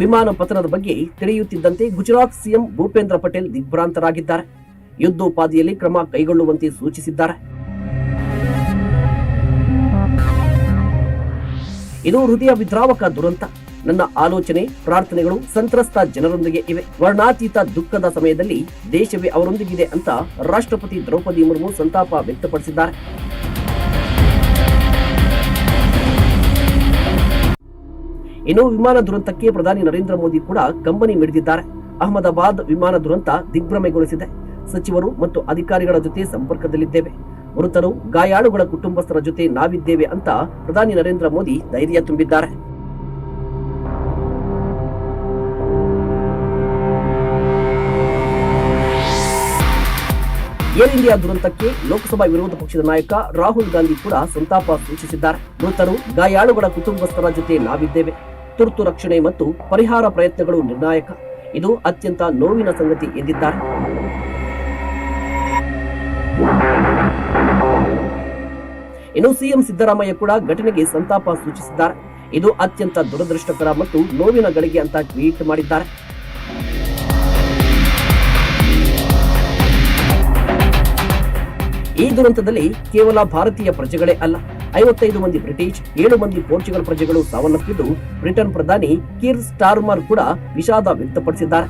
ವಿಮಾನ ಪತನದ ಬಗ್ಗೆ ತಿಳಿಯುತ್ತಿದ್ದಂತೆ ಗುಜರಾತ್ ಸಿಎಂ ಭೂಪೇಂದ್ರ ಪಟೇಲ್ ದಿಗ್ಭ್ರಾಂತರಾಗಿದ್ದಾರೆ. ಯುದ್ಧೋಪಾದಿಯಲ್ಲಿ ಕ್ರಮ ಕೈಗೊಳ್ಳುವಂತೆ ಸೂಚಿಸಿದ್ದಾರೆ. ಇದು ಹೃದಯ ವಿದ್ರಾವಕ ದುರಂತ. ನನ್ನ ಆಲೋಚನೆ, ಪ್ರಾರ್ಥನೆಗಳು ಸಂತ್ರಸ್ತ ಜನರೊಂದಿಗೆ ಇವೆ. ವರ್ಣಾತೀತ ದುಃಖದ ಸಮಯದಲ್ಲಿ ದೇಶವೇ ಅವರೊಂದಿಗಿದೆ ಅಂತ ರಾಷ್ಟ್ರಪತಿ ದ್ರೌಪದಿ ಮುರ್ಮು ಸಂತಾಪ ವ್ಯಕ್ತಪಡಿಸಿದ್ದಾರೆ. ಇನ್ನು ವಿಮಾನ ದುರಂತಕ್ಕೆ ಪ್ರಧಾನಿ ನರೇಂದ್ರ ಮೋದಿ ಕೂಡ ಕಂಬನಿ ಮಿಡಿದಿದ್ದಾರೆ. ಅಹಮದಾಬಾದ್ ವಿಮಾನ ದುರಂತ ದಿಗ್ಭ್ರಮೆಗೊಳಿಸಿದೆ. ಸಚಿವರು ಮತ್ತು ಅಧಿಕಾರಿಗಳ ಜೊತೆ ಸಂಪರ್ಕದಲ್ಲಿದ್ದೇವೆ. ಮೃತರು ಗಾಯಾಳುಗಳ ಕುಟುಂಬಸ್ಥರ ಜೊತೆ ನಾವಿದ್ದೇವೆ ಅಂತ ಪ್ರಧಾನಿ ನರೇಂದ್ರ ಮೋದಿ ಧೈರ್ಯ ತುಂಬಿದ್ದಾರೆ. ಏರ್ ಇಂಡಿಯಾ ದುರಂತಕ್ಕೆ ಲೋಕಸಭಾ ವಿರೋಧ ಪಕ್ಷದ ನಾಯಕ ರಾಹುಲ್ ಗಾಂಧಿ ಕೂಡ ಸಂತಾಪ ಸೂಚಿಸಿದ್ದಾರೆ. ಮೃತರು ಗಾಯಾಳುಗಳ ಕುಟುಂಬಸ್ಥರ ಜೊತೆ ನಾವಿದ್ದೇವೆ. ತುರ್ತು ರಕ್ಷಣೆ ಮತ್ತು ಪರಿಹಾರ ಪ್ರಯತ್ನಗಳು ನಿರ್ಣಾಯಕ. ಇದು ಅತ್ಯಂತ ನೋವಿನ ಸಂಗತಿ ಎಂದಿದ್ದಾರೆ. ಇನ್ನು ಸಿಎಂ ಸಿದ್ದರಾಮಯ್ಯ ಕೂಡ ಘಟನೆಗೆ ಸಂತಾಪ ಸೂಚಿಸಿದ್ದಾರೆ. ಇದು ಅತ್ಯಂತ ದುರದೃಷ್ಟಕರ ಮತ್ತು ನೋವಿನ ಗಳಿಗೆ ಅಂತ ಟ್ವೀಟ್ ಮಾಡಿದ್ದಾರೆ. ಈ ದುರಂತದಲ್ಲಿ ಕೇವಲ ಭಾರತೀಯ ಪ್ರಜೆಗಳೇ ಅಲ್ಲ, ಐವತ್ತೈದು ಮಂದಿ ಬ್ರಿಟಿಷ್, ಏಳು ಮಂದಿ ಪೋರ್ಚುಗಲ್ ಪ್ರಜೆಗಳು ಸಾವನ್ನಪ್ಪಿದ್ದು ಬ್ರಿಟನ್ ಪ್ರಧಾನಿ ಕೀರ್ ಸ್ಟಾರ್ಮರ್ ಕೂಡ ವಿಷಾದ ವ್ಯಕ್ತಪಡಿಸಿದ್ದಾರೆ.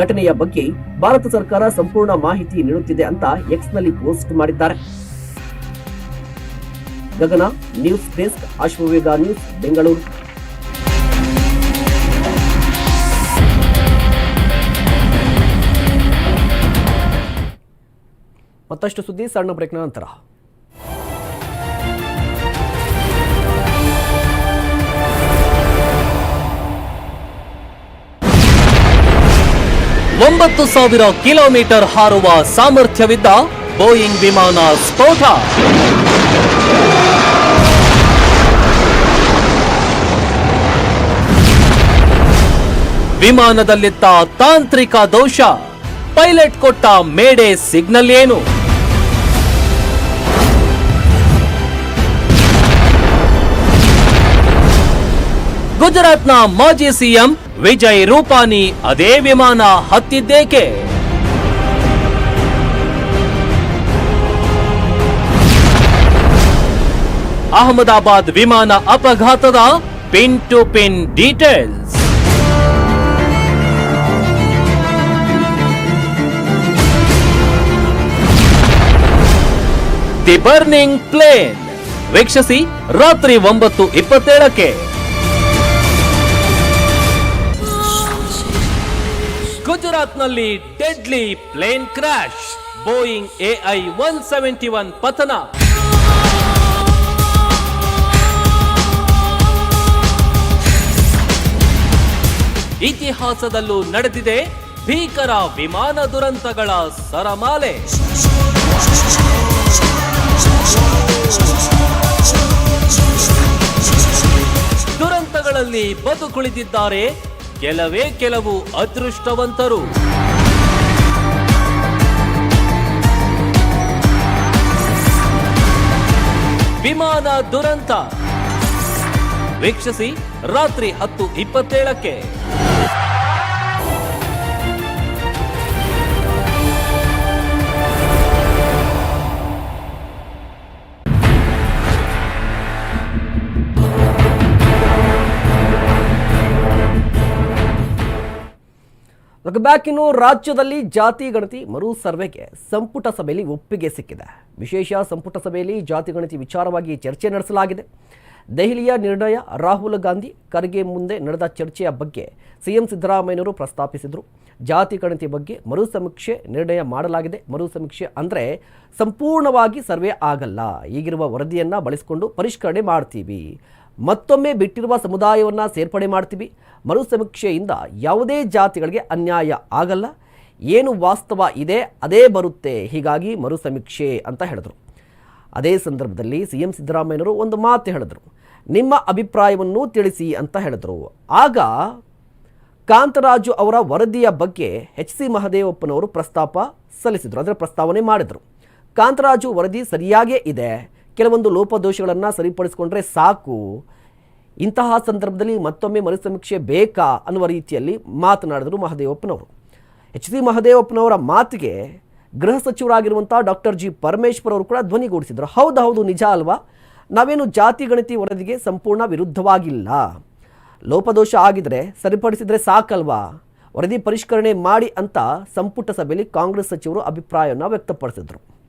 ಘಟನೆಯ ಬಗ್ಗೆ ಭಾರತ ಸರ್ಕಾರ ಸಂಪೂರ್ಣ ಮಾಹಿತಿ ನೀಡುತ್ತಿದೆ ಅಂತ ಎಕ್ಸ್ನಲ್ಲಿ ಪೋಸ್ಟ್ ಮಾಡಿದ್ದಾರೆ. Gagana news desk Ashwavega news, Bengaluru. ಮತ್ತಷ್ಟು ಸುದ್ದಿ ಸಣ್ಣ ಬ್ರೇಕ್ನ ನಂತರ. ಒಂಬತ್ತು ಸಾವಿರ ಕಿಲೋಮೀಟರ್ ಹಾರುವ ಸಾಮರ್ಥ್ಯವಿದ್ದ ಬೋಯಿಂಗ್ ವಿಮಾನ ಸ್ಫೋಟ. ವಿಮಾನದಲ್ಲಿತ್ತ ತಾಂತ್ರಿಕ ದೋಷ. ಪೈಲಟ್ ಕೊಟ್ಟ ಮೇಡೆ ಸಿಗ್ನಲ್ ಏನು? ಗುಜರಾತ್ನ ಮಾಜಿ ಸಿಎಂ ವಿಜಯ್ ರೂಪಾನಿ ಅದೇ ವಿಮಾನ ಹತ್ತಿದ್ದೇಕೆ? ಅಹಮದಾಬಾದ್ ವಿಮಾನ ಅಪಘಾತದ pin to pin details. The burning plane. ವೀಕ್ಷಿಸಿ ರಾತ್ರಿ ಒಂಬತ್ತು ಇಪ್ಪತ್ತೇಳಕ್ಕೆ. ಗುಜರಾತ್ನಲ್ಲಿ deadly plane crash Boeing AI one seventy one ಪತನ. ಇತಿಹಾಸದಲ್ಲೂ ನಡೆದಿದೆ ಭೀಕರ ವಿಮಾನ ದುರಂತಗಳ ಸರಮಾಲೆ. ದುರಂತಗಳಲ್ಲಿ ಬದುಕುಳಿದಿದ್ದಾರೆ ಕೆಲವೇ ಕೆಲವು ಅದೃಷ್ಟವಂತರು. ವಿಮಾನ ದುರಂತ. ವೀಕ್ಷಿಸಿ ರಾತ್ರಿ ಹತ್ತು ಇಪ್ಪತ್ತೇಳಕ್ಕೆ. ಬ್ಯಾಕ್ ಇನ್ನು ರಾಜ್ಯದಲ್ಲಿ ಜಾತಿ ಗಣತಿ ಮರು ಸರ್ವೆಗೆ ಸಂಪುಟ ಸಭೆಯಲ್ಲಿ ಒಪ್ಪಿಗೆ ಸಿಕ್ಕಿದೆ. ವಿಶೇಷ ಸಂಪುಟ ಸಭೆಯಲ್ಲಿ ಜಾತಿ ಗಣತಿ ವಿಚಾರವಾಗಿ ಚರ್ಚೆ ನಡೆಸಲಾಗಿದೆ. ದೆಹಲಿಯ ನಿರ್ಣಯ ರಾಹುಲ್ ಗಾಂಧಿ ಖರ್ಗೆ ಮುಂದೆ ನಡೆದ ಚರ್ಚೆಯ ಬಗ್ಗೆ ಸಿಎಂ ಸಿದ್ದರಾಮಯ್ಯನವರು ಪ್ರಸ್ತಾಪಿಸಿದರು. ಜಾತಿ ಗಣತಿ ಬಗ್ಗೆ ಮರು ಸಮೀಕ್ಷೆ ನಿರ್ಣಯ ಮಾಡಲಾಗಿದೆ. ಮರು ಸಮೀಕ್ಷೆ ಅಂದರೆ ಸಂಪೂರ್ಣವಾಗಿ ಸರ್ವೆ ಆಗಲ್ಲ. ಈಗಿರುವ ವರದಿಯನ್ನು ಬಳಸಿಕೊಂಡು ಪರಿಷ್ಕರಣೆ ಮಾಡ್ತೀವಿ. ಮತ್ತೊಮ್ಮೆ ಬಿಟ್ಟಿರುವ ಸಮುದಾಯವನ್ನು ಸೇರ್ಪಡೆ ಮಾಡ್ತೀವಿ. ಮರು ಸಮೀಕ್ಷೆಯಿಂದ ಯಾವುದೇ ಜಾತಿಗಳಿಗೆ ಅನ್ಯಾಯ ಆಗಲ್ಲ. ಏನು ವಾಸ್ತವ ಇದೆ, ಅದೇ ಬರುತ್ತೆ. ಹೀಗಾಗಿ ಮರು ಸಮೀಕ್ಷೆ ಅಂತ ಹೇಳಿದರು. ಅದೇ ಸಂದರ್ಭದಲ್ಲಿ ಸಿ ಎಂ ಸಿದ್ದರಾಮಯ್ಯನವರು ಒಂದು ಮಾತು ಹೇಳಿದರು. ನಿಮ್ಮ ಅಭಿಪ್ರಾಯವನ್ನು ತಿಳಿಸಿ ಅಂತ ಹೇಳಿದರು. ಆಗ ಕಾಂತರಾಜು ಅವರ ವರದಿಯ ಬಗ್ಗೆ ಎಚ್ ಸಿ ಮಹದೇವಪ್ಪನವರು ಪ್ರಸ್ತಾಪ ಸಲ್ಲಿಸಿದರು. ಅದರ ಪ್ರಸ್ತಾವನೆ ಮಾಡಿದರು. ಕಾಂತರಾಜು ವರದಿ ಸರಿಯಾಗೇ ಇದೆ. ಕೆಲವೊಂದು ಲೋಪದೋಷಗಳನ್ನು ಸರಿಪಡಿಸಿಕೊಂಡ್ರೆ ಸಾಕು. ಇಂತಹ ಸಂದರ್ಭದಲ್ಲಿ ಮತ್ತೊಮ್ಮೆ ಮರುಸಮೀಕ್ಷೆ ಬೇಕಾ ಅನ್ನುವ ರೀತಿಯಲ್ಲಿ ಮಾತನಾಡಿದರು ಮಹದೇವಪ್ಪನವರು. ಎಚ್ ಸಿ ಮಹದೇವಪ್ಪನವರ ಮಾತಿಗೆ ಗೃಹ ಸಚಿವರಾಗಿರುವಂಥ ಡಾಕ್ಟರ್ ಜಿ ಪರಮೇಶ್ವರ್ ಅವರು ಕೂಡ ಧ್ವನಿಗೂಡಿಸಿದರು ಹೌದು ಹೌದು, ನಿಜ ಅಲ್ವಾ? ನಾವೇನು ಜಾತಿ ಗಣತಿ ವರದಿಗೆ ಸಂಪೂರ್ಣ ವಿರುದ್ಧವಾಗಿಲ್ಲ. ಲೋಪದೋಷ ಆಗಿದ್ರೆ ಸರಿಪಡಿಸಿದ್ರೆ ಸಾಕಲ್ವಾ? ವರದಿ ಪರಿಷ್ಕರಣೆ ಮಾಡಿ ಅಂತ ಸಂಪುಟ ಸಭೆಯಲ್ಲಿ ಕಾಂಗ್ರೆಸ್ ಸಚಿವರು ಅಭಿಪ್ರಾಯವನ್ನು ವ್ಯಕ್ತಪಡಿಸಿದರು.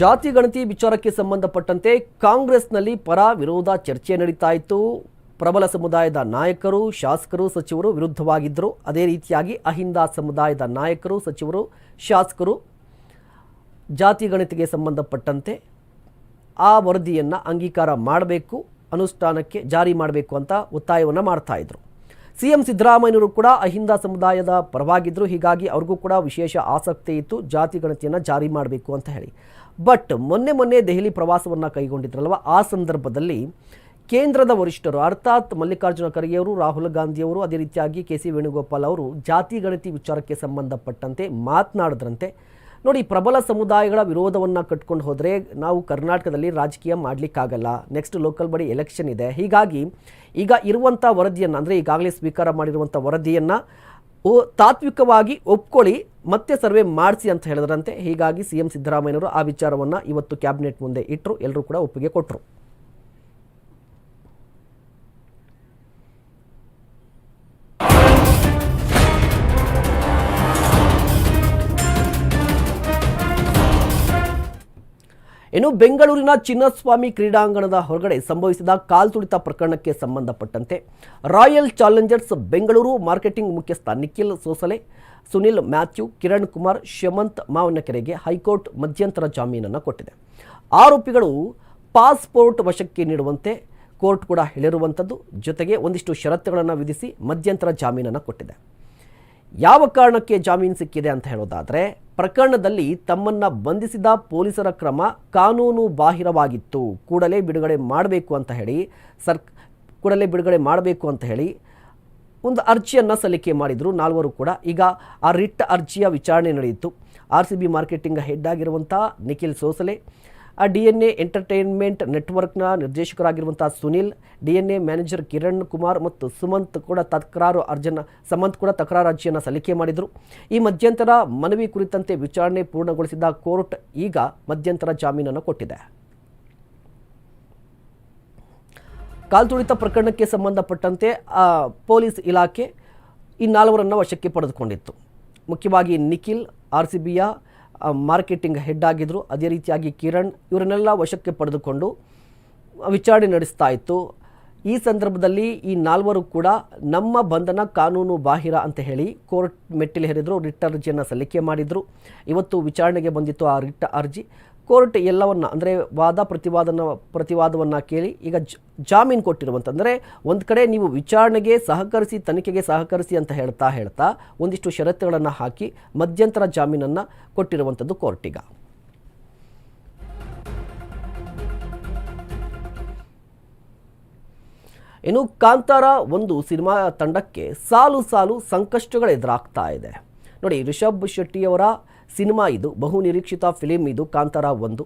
ಜಾತಿ ಗಣತಿ ವಿಚಾರಕ್ಕೆ ಸಂಬಂಧಪಟ್ಟಂತೆ ಕಾಂಗ್ರೆಸ್ನಲ್ಲಿ ಪರ ವಿರೋಧ ಚರ್ಚೆ ನಡೀತಾ ಇತ್ತು. ಪ್ರಬಲ ಸಮುದಾಯದ ನಾಯಕರು, ಶಾಸಕರು, ಸಚಿವರು ವಿರುದ್ಧವಾಗಿದ್ದರು. ಅದೇ ರೀತಿಯಾಗಿ ಅಹಿಂದ ಸಮುದಾಯದ ನಾಯಕರು, ಸಚಿವರು, ಶಾಸಕರು ಜಾತಿ ಗಣತಿಗೆ ಸಂಬಂಧಪಟ್ಟಂತೆ ಆ ವರದಿಯನ್ನು ಅಂಗೀಕಾರ ಮಾಡಬೇಕು, ಅನುಷ್ಠಾನಕ್ಕೆ ಜಾರಿ ಮಾಡಬೇಕು ಅಂತ ಒತ್ತಾಯವನ್ನು ಮಾಡ್ತಾ ಇದ್ರು. ಸಿ ಎಂ ಸಿದ್ದರಾಮಯ್ಯನವರು ಕೂಡ ಅಹಿಂದ ಸಮುದಾಯದ ಪರವಾಗಿದ್ದರು ಹೀಗಾಗಿ ಅವ್ರಿಗೂ ಕೂಡ ವಿಶೇಷ ಆಸಕ್ತಿ ಇತ್ತು. ಜಾತಿ ಗಣತಿಯನ್ನು ಜಾರಿ ಮಾಡಬೇಕು ಅಂತ ಹೇಳಿ. ಬಟ್ ಮೊನ್ನೆ ಮೊನ್ನೆ ದೆಹಲಿ ಪ್ರವಾಸವನ್ನು ಕೈಗೊಂಡಿದ್ರಲ್ವ? ಆ ಸಂದರ್ಭದಲ್ಲಿ ಕೇಂದ್ರದ ವರಿಷ್ಠರು ಅರ್ಥಾತ್ ಮಲ್ಲಿಕಾರ್ಜುನ ಖರ್ಗೆಯವರು, ರಾಹುಲ್ ಗಾಂಧಿಯವರು, ಅದೇ ರೀತಿಯಾಗಿ ಕೆ ಸಿ ವೇಣುಗೋಪಾಲ್ ಅವರು ಜಾತಿ, ಗಣತಿ ವಿಚಾರಕ್ಕೆ ಸಂಬಂಧಪಟ್ಟಂತೆ ಮಾತನಾಡಿದ್ರಂತೆ. ನೋಡಿ, ಪ್ರಬಲ ಸಮುದಾಯಗಳ ವಿರೋಧವನ್ನು ಕಟ್ಕೊಂಡು ಹೋದರೆ ನಾವು ಕರ್ನಾಟಕದಲ್ಲಿ ರಾಜಕೀಯ ಮಾಡಲಿಕ್ಕಾಗಲ್ಲ. ನೆಕ್ಸ್ಟ್ ಲೋಕಲ್ ಬಡಿ ಎಲೆಕ್ಷನ್ ಇದೆ. ಹೀಗಾಗಿ ಈಗ ಇರುವಂಥ ವರದಿಯನ್ನು, ಅಂದರೆ ಈಗಾಗಲೇ ಸ್ವೀಕಾರ ಮಾಡಿರುವಂಥ ವರದಿಯನ್ನು ಓ, ತಾತ್ವಿಕವಾಗಿ ಒಪ್ಕೊಳ್ಳಿ, ಮತ್ತೆ ಸರ್ವೆ ಮಾಡಿಸಿ ಅಂತ ಹೇಳಿದ್ರಂತೆ. ಹೀಗಾಗಿ ಸಿ ಎಂ ಆ ವಿಚಾರವನ್ನು ಇವತ್ತು ಕ್ಯಾಬಿನೆಟ್ ಮುಂದೆ ಇಟ್ಟರು ಎಲ್ಲರೂ ಕೂಡ ಒಪ್ಪಿಗೆ ಕೊಟ್ಟರು ಇನ್ನು ಬೆಂಗಳೂರಿನ ಚಿನ್ನಸ್ವಾಮಿ ಕ್ರೀಡಾಂಗಣದ ಹೊರಗಡೆ ಸಂಭವಿಸಿದ ಕಾಲ್ತುಳಿತ ಪ್ರಕರಣಕ್ಕೆ ಸಂಬಂಧಪಟ್ಟಂತೆ ರಾಯಲ್ ಚಾಲೆಂಜರ್ಸ್ ಬೆಂಗಳೂರು ಮಾರ್ಕೆಟಿಂಗ್ ಮುಖ್ಯಸ್ಥ ನಿಖಿಲ್ ಸೋಸಲೆ, ಸುನಿಲ್ ಮ್ಯಾಥ್ಯೂ, ಕಿರಣ್ ಕುಮಾರ್, ಶಮಂತ್ ಮಾವನಕೆರೆಗೆ ಹೈಕೋರ್ಟ್ ಮಧ್ಯಂತರ ಜಾಮೀನನ್ನು ಕೊಟ್ಟಿದೆ. ಆರೋಪಿಗಳು ಪಾಸ್ಪೋರ್ಟ್ ವಶಕ್ಕೆ ನೀಡುವಂತೆ ಕೋರ್ಟ್ ಕೂಡ ಹೇಳಿರುವಂಥದ್ದು, ಜೊತೆಗೆ ಒಂದಿಷ್ಟು ಷರತ್ತುಗಳನ್ನು ವಿಧಿಸಿ ಮಧ್ಯಂತರ ಜಾಮೀನನ್ನು ಕೊಟ್ಟಿದೆ. ಯಾವ ಕಾರಣಕ್ಕೆ ಜಾಮೀನು ಸಿಕ್ಕಿದೆ ಅಂತ ಹೇಳೋದಾದರೆ, ಪ್ರಕರಣದಲ್ಲಿ ತಮ್ಮನ್ನ ಬಂಧಿಸಿದ ಪೊಲೀಸರ ಕ್ರಮ ಕಾನೂನು ಬಾಹಿರವಾಗಿತ್ತು. ಕೂಡಲೇ ಬಿಡುಗಡೆ ಮಾಡಬೇಕು ಅಂತ ಹೇಳಿ, ಸರ್, ಕೂಡಲೇ ಬಿಡುಗಡೆ ಮಾಡಬೇಕು ಅಂತ ಹೇಳಿ ಒಂದು ಅರ್ಜಿಯನ್ನು ಸಲ್ಲಿಕೆ ಮಾಡಿದರು. ನಾಲ್ವರು ಕೂಡ ಈಗ ಆ ರಿಟ್ ಅರ್ಜಿಯ ವಿಚಾರಣೆ ನಡೆಯಿತು. R C B marketing head ಆಗಿರುವಂಥ ನಿಖಿಲ್ ಸೋಸಲೆ ಆ ಡಿ ಎನ್ ಎ ಎಂಟರ್ಟೈನ್ಮೆಂಟ್ ನೆಟ್ವರ್ಕ್ನ ನಿರ್ದೇಶಕರಾಗಿರುವಂಥ Sunil D N A manager Kiran Kumar ಮತ್ತು ಸುಮಂತ್ ಕೂಡ ತಕರಾರು ಅರ್ಜನ, ಸಮಂತ್ ಕೂಡ ತಕರಾರು ಅರ್ಜಿಯನ್ನು ಸಲ್ಲಿಕೆ ಮಾಡಿದರು. ಈ ಮಧ್ಯಂತರ ಮನವಿ ಕುರಿತಂತೆ ವಿಚಾರಣೆ ಪೂರ್ಣಗೊಳಿಸಿದ ಕೋರ್ಟ್ ಈಗ ಮಧ್ಯಂತರ ಜಾಮೀನನ್ನು ಕೊಟ್ಟಿದೆ. ಕಾಲ್ತುಳಿತ ಪ್ರಕರಣಕ್ಕೆ ಸಂಬಂಧಪಟ್ಟಂತೆ ಪೊಲೀಸ್ ಇಲಾಖೆ ಈ ನಾಲ್ವರನ್ನು ವಶಕ್ಕೆ ಪಡೆದುಕೊಂಡಿತ್ತು. ಮುಖ್ಯವಾಗಿ Nikhil R C marketing head ಆಗಿದ್ದರು ಅದೇ ರೀತಿಯಾಗಿ ಕಿರಣ್ ಇವರನ್ನೆಲ್ಲ ವಶಕ್ಕೆ ಪಡೆದುಕೊಂಡು ವಿಚಾರಣೆ ನಡೆಸ್ತಾ ಇತ್ತು. ಈ ಸಂದರ್ಭದಲ್ಲಿ ಈ ನಾಲ್ವರು ಕೂಡ ನಮ್ಮ ಬಂಧನ ಕಾನೂನು ಬಾಹಿರ ಅಂತ ಹೇಳಿ ಕೋರ್ಟ್ ಮೆಟ್ಟಿಲು ಹೇರಿದ್ರು ರಿಟ್ ಅರ್ಜಿಯನ್ನು ಸಲ್ಲಿಕೆ ಮಾಡಿದರು. ಇವತ್ತು ವಿಚಾರಣೆಗೆ ಬಂದಿತ್ತು ಆ ರಿಟ್ ಅರ್ಜಿ. ಕೋರ್ಟ್ ಎಲ್ಲವನ್ನ, ಅಂದರೆ ವಾದ ಪ್ರತಿವಾದನ, ಪ್ರತಿವಾದವನ್ನು ಕೇಳಿ, ಈಗ ಜಾಮೀನು ಕೊಟ್ಟಿರುವಂತಂದರೆ ಒಂದು ಕಡೆ ನೀವು ವಿಚಾರಣೆಗೆ ಸಹಕರಿಸಿ, ತನಿಖೆಗೆ ಸಹಕರಿಸಿ ಅಂತ ಹೇಳ್ತಾ ಹೇಳ್ತಾ ಒಂದಿಷ್ಟು ಷರತ್ತುಗಳನ್ನು ಹಾಕಿ ಮಧ್ಯಂತರ ಜಾಮೀನನ್ನು ಕೊಟ್ಟಿರುವಂಥದ್ದು ಕೋರ್ಟಿಗ. ಇನ್ನು ಕಾಂತಾರ ಒಂದು ಸಿನಿಮಾ ತಂಡಕ್ಕೆ ಸಾಲು ಸಾಲು ಸಂಕಷ್ಟಗಳು ಎದುರಾಗ್ತಾ ಇದೆ. ನೋಡಿ, ರಿಷಬ್ ಶೆಟ್ಟಿಯವರ ಸಿನಿಮಾ ಇದು, ಬಹು ನಿರೀಕ್ಷಿತ ಫಿಲಿಮ್ ಇದು, ಕಾಂತಾರ ಒಂದು.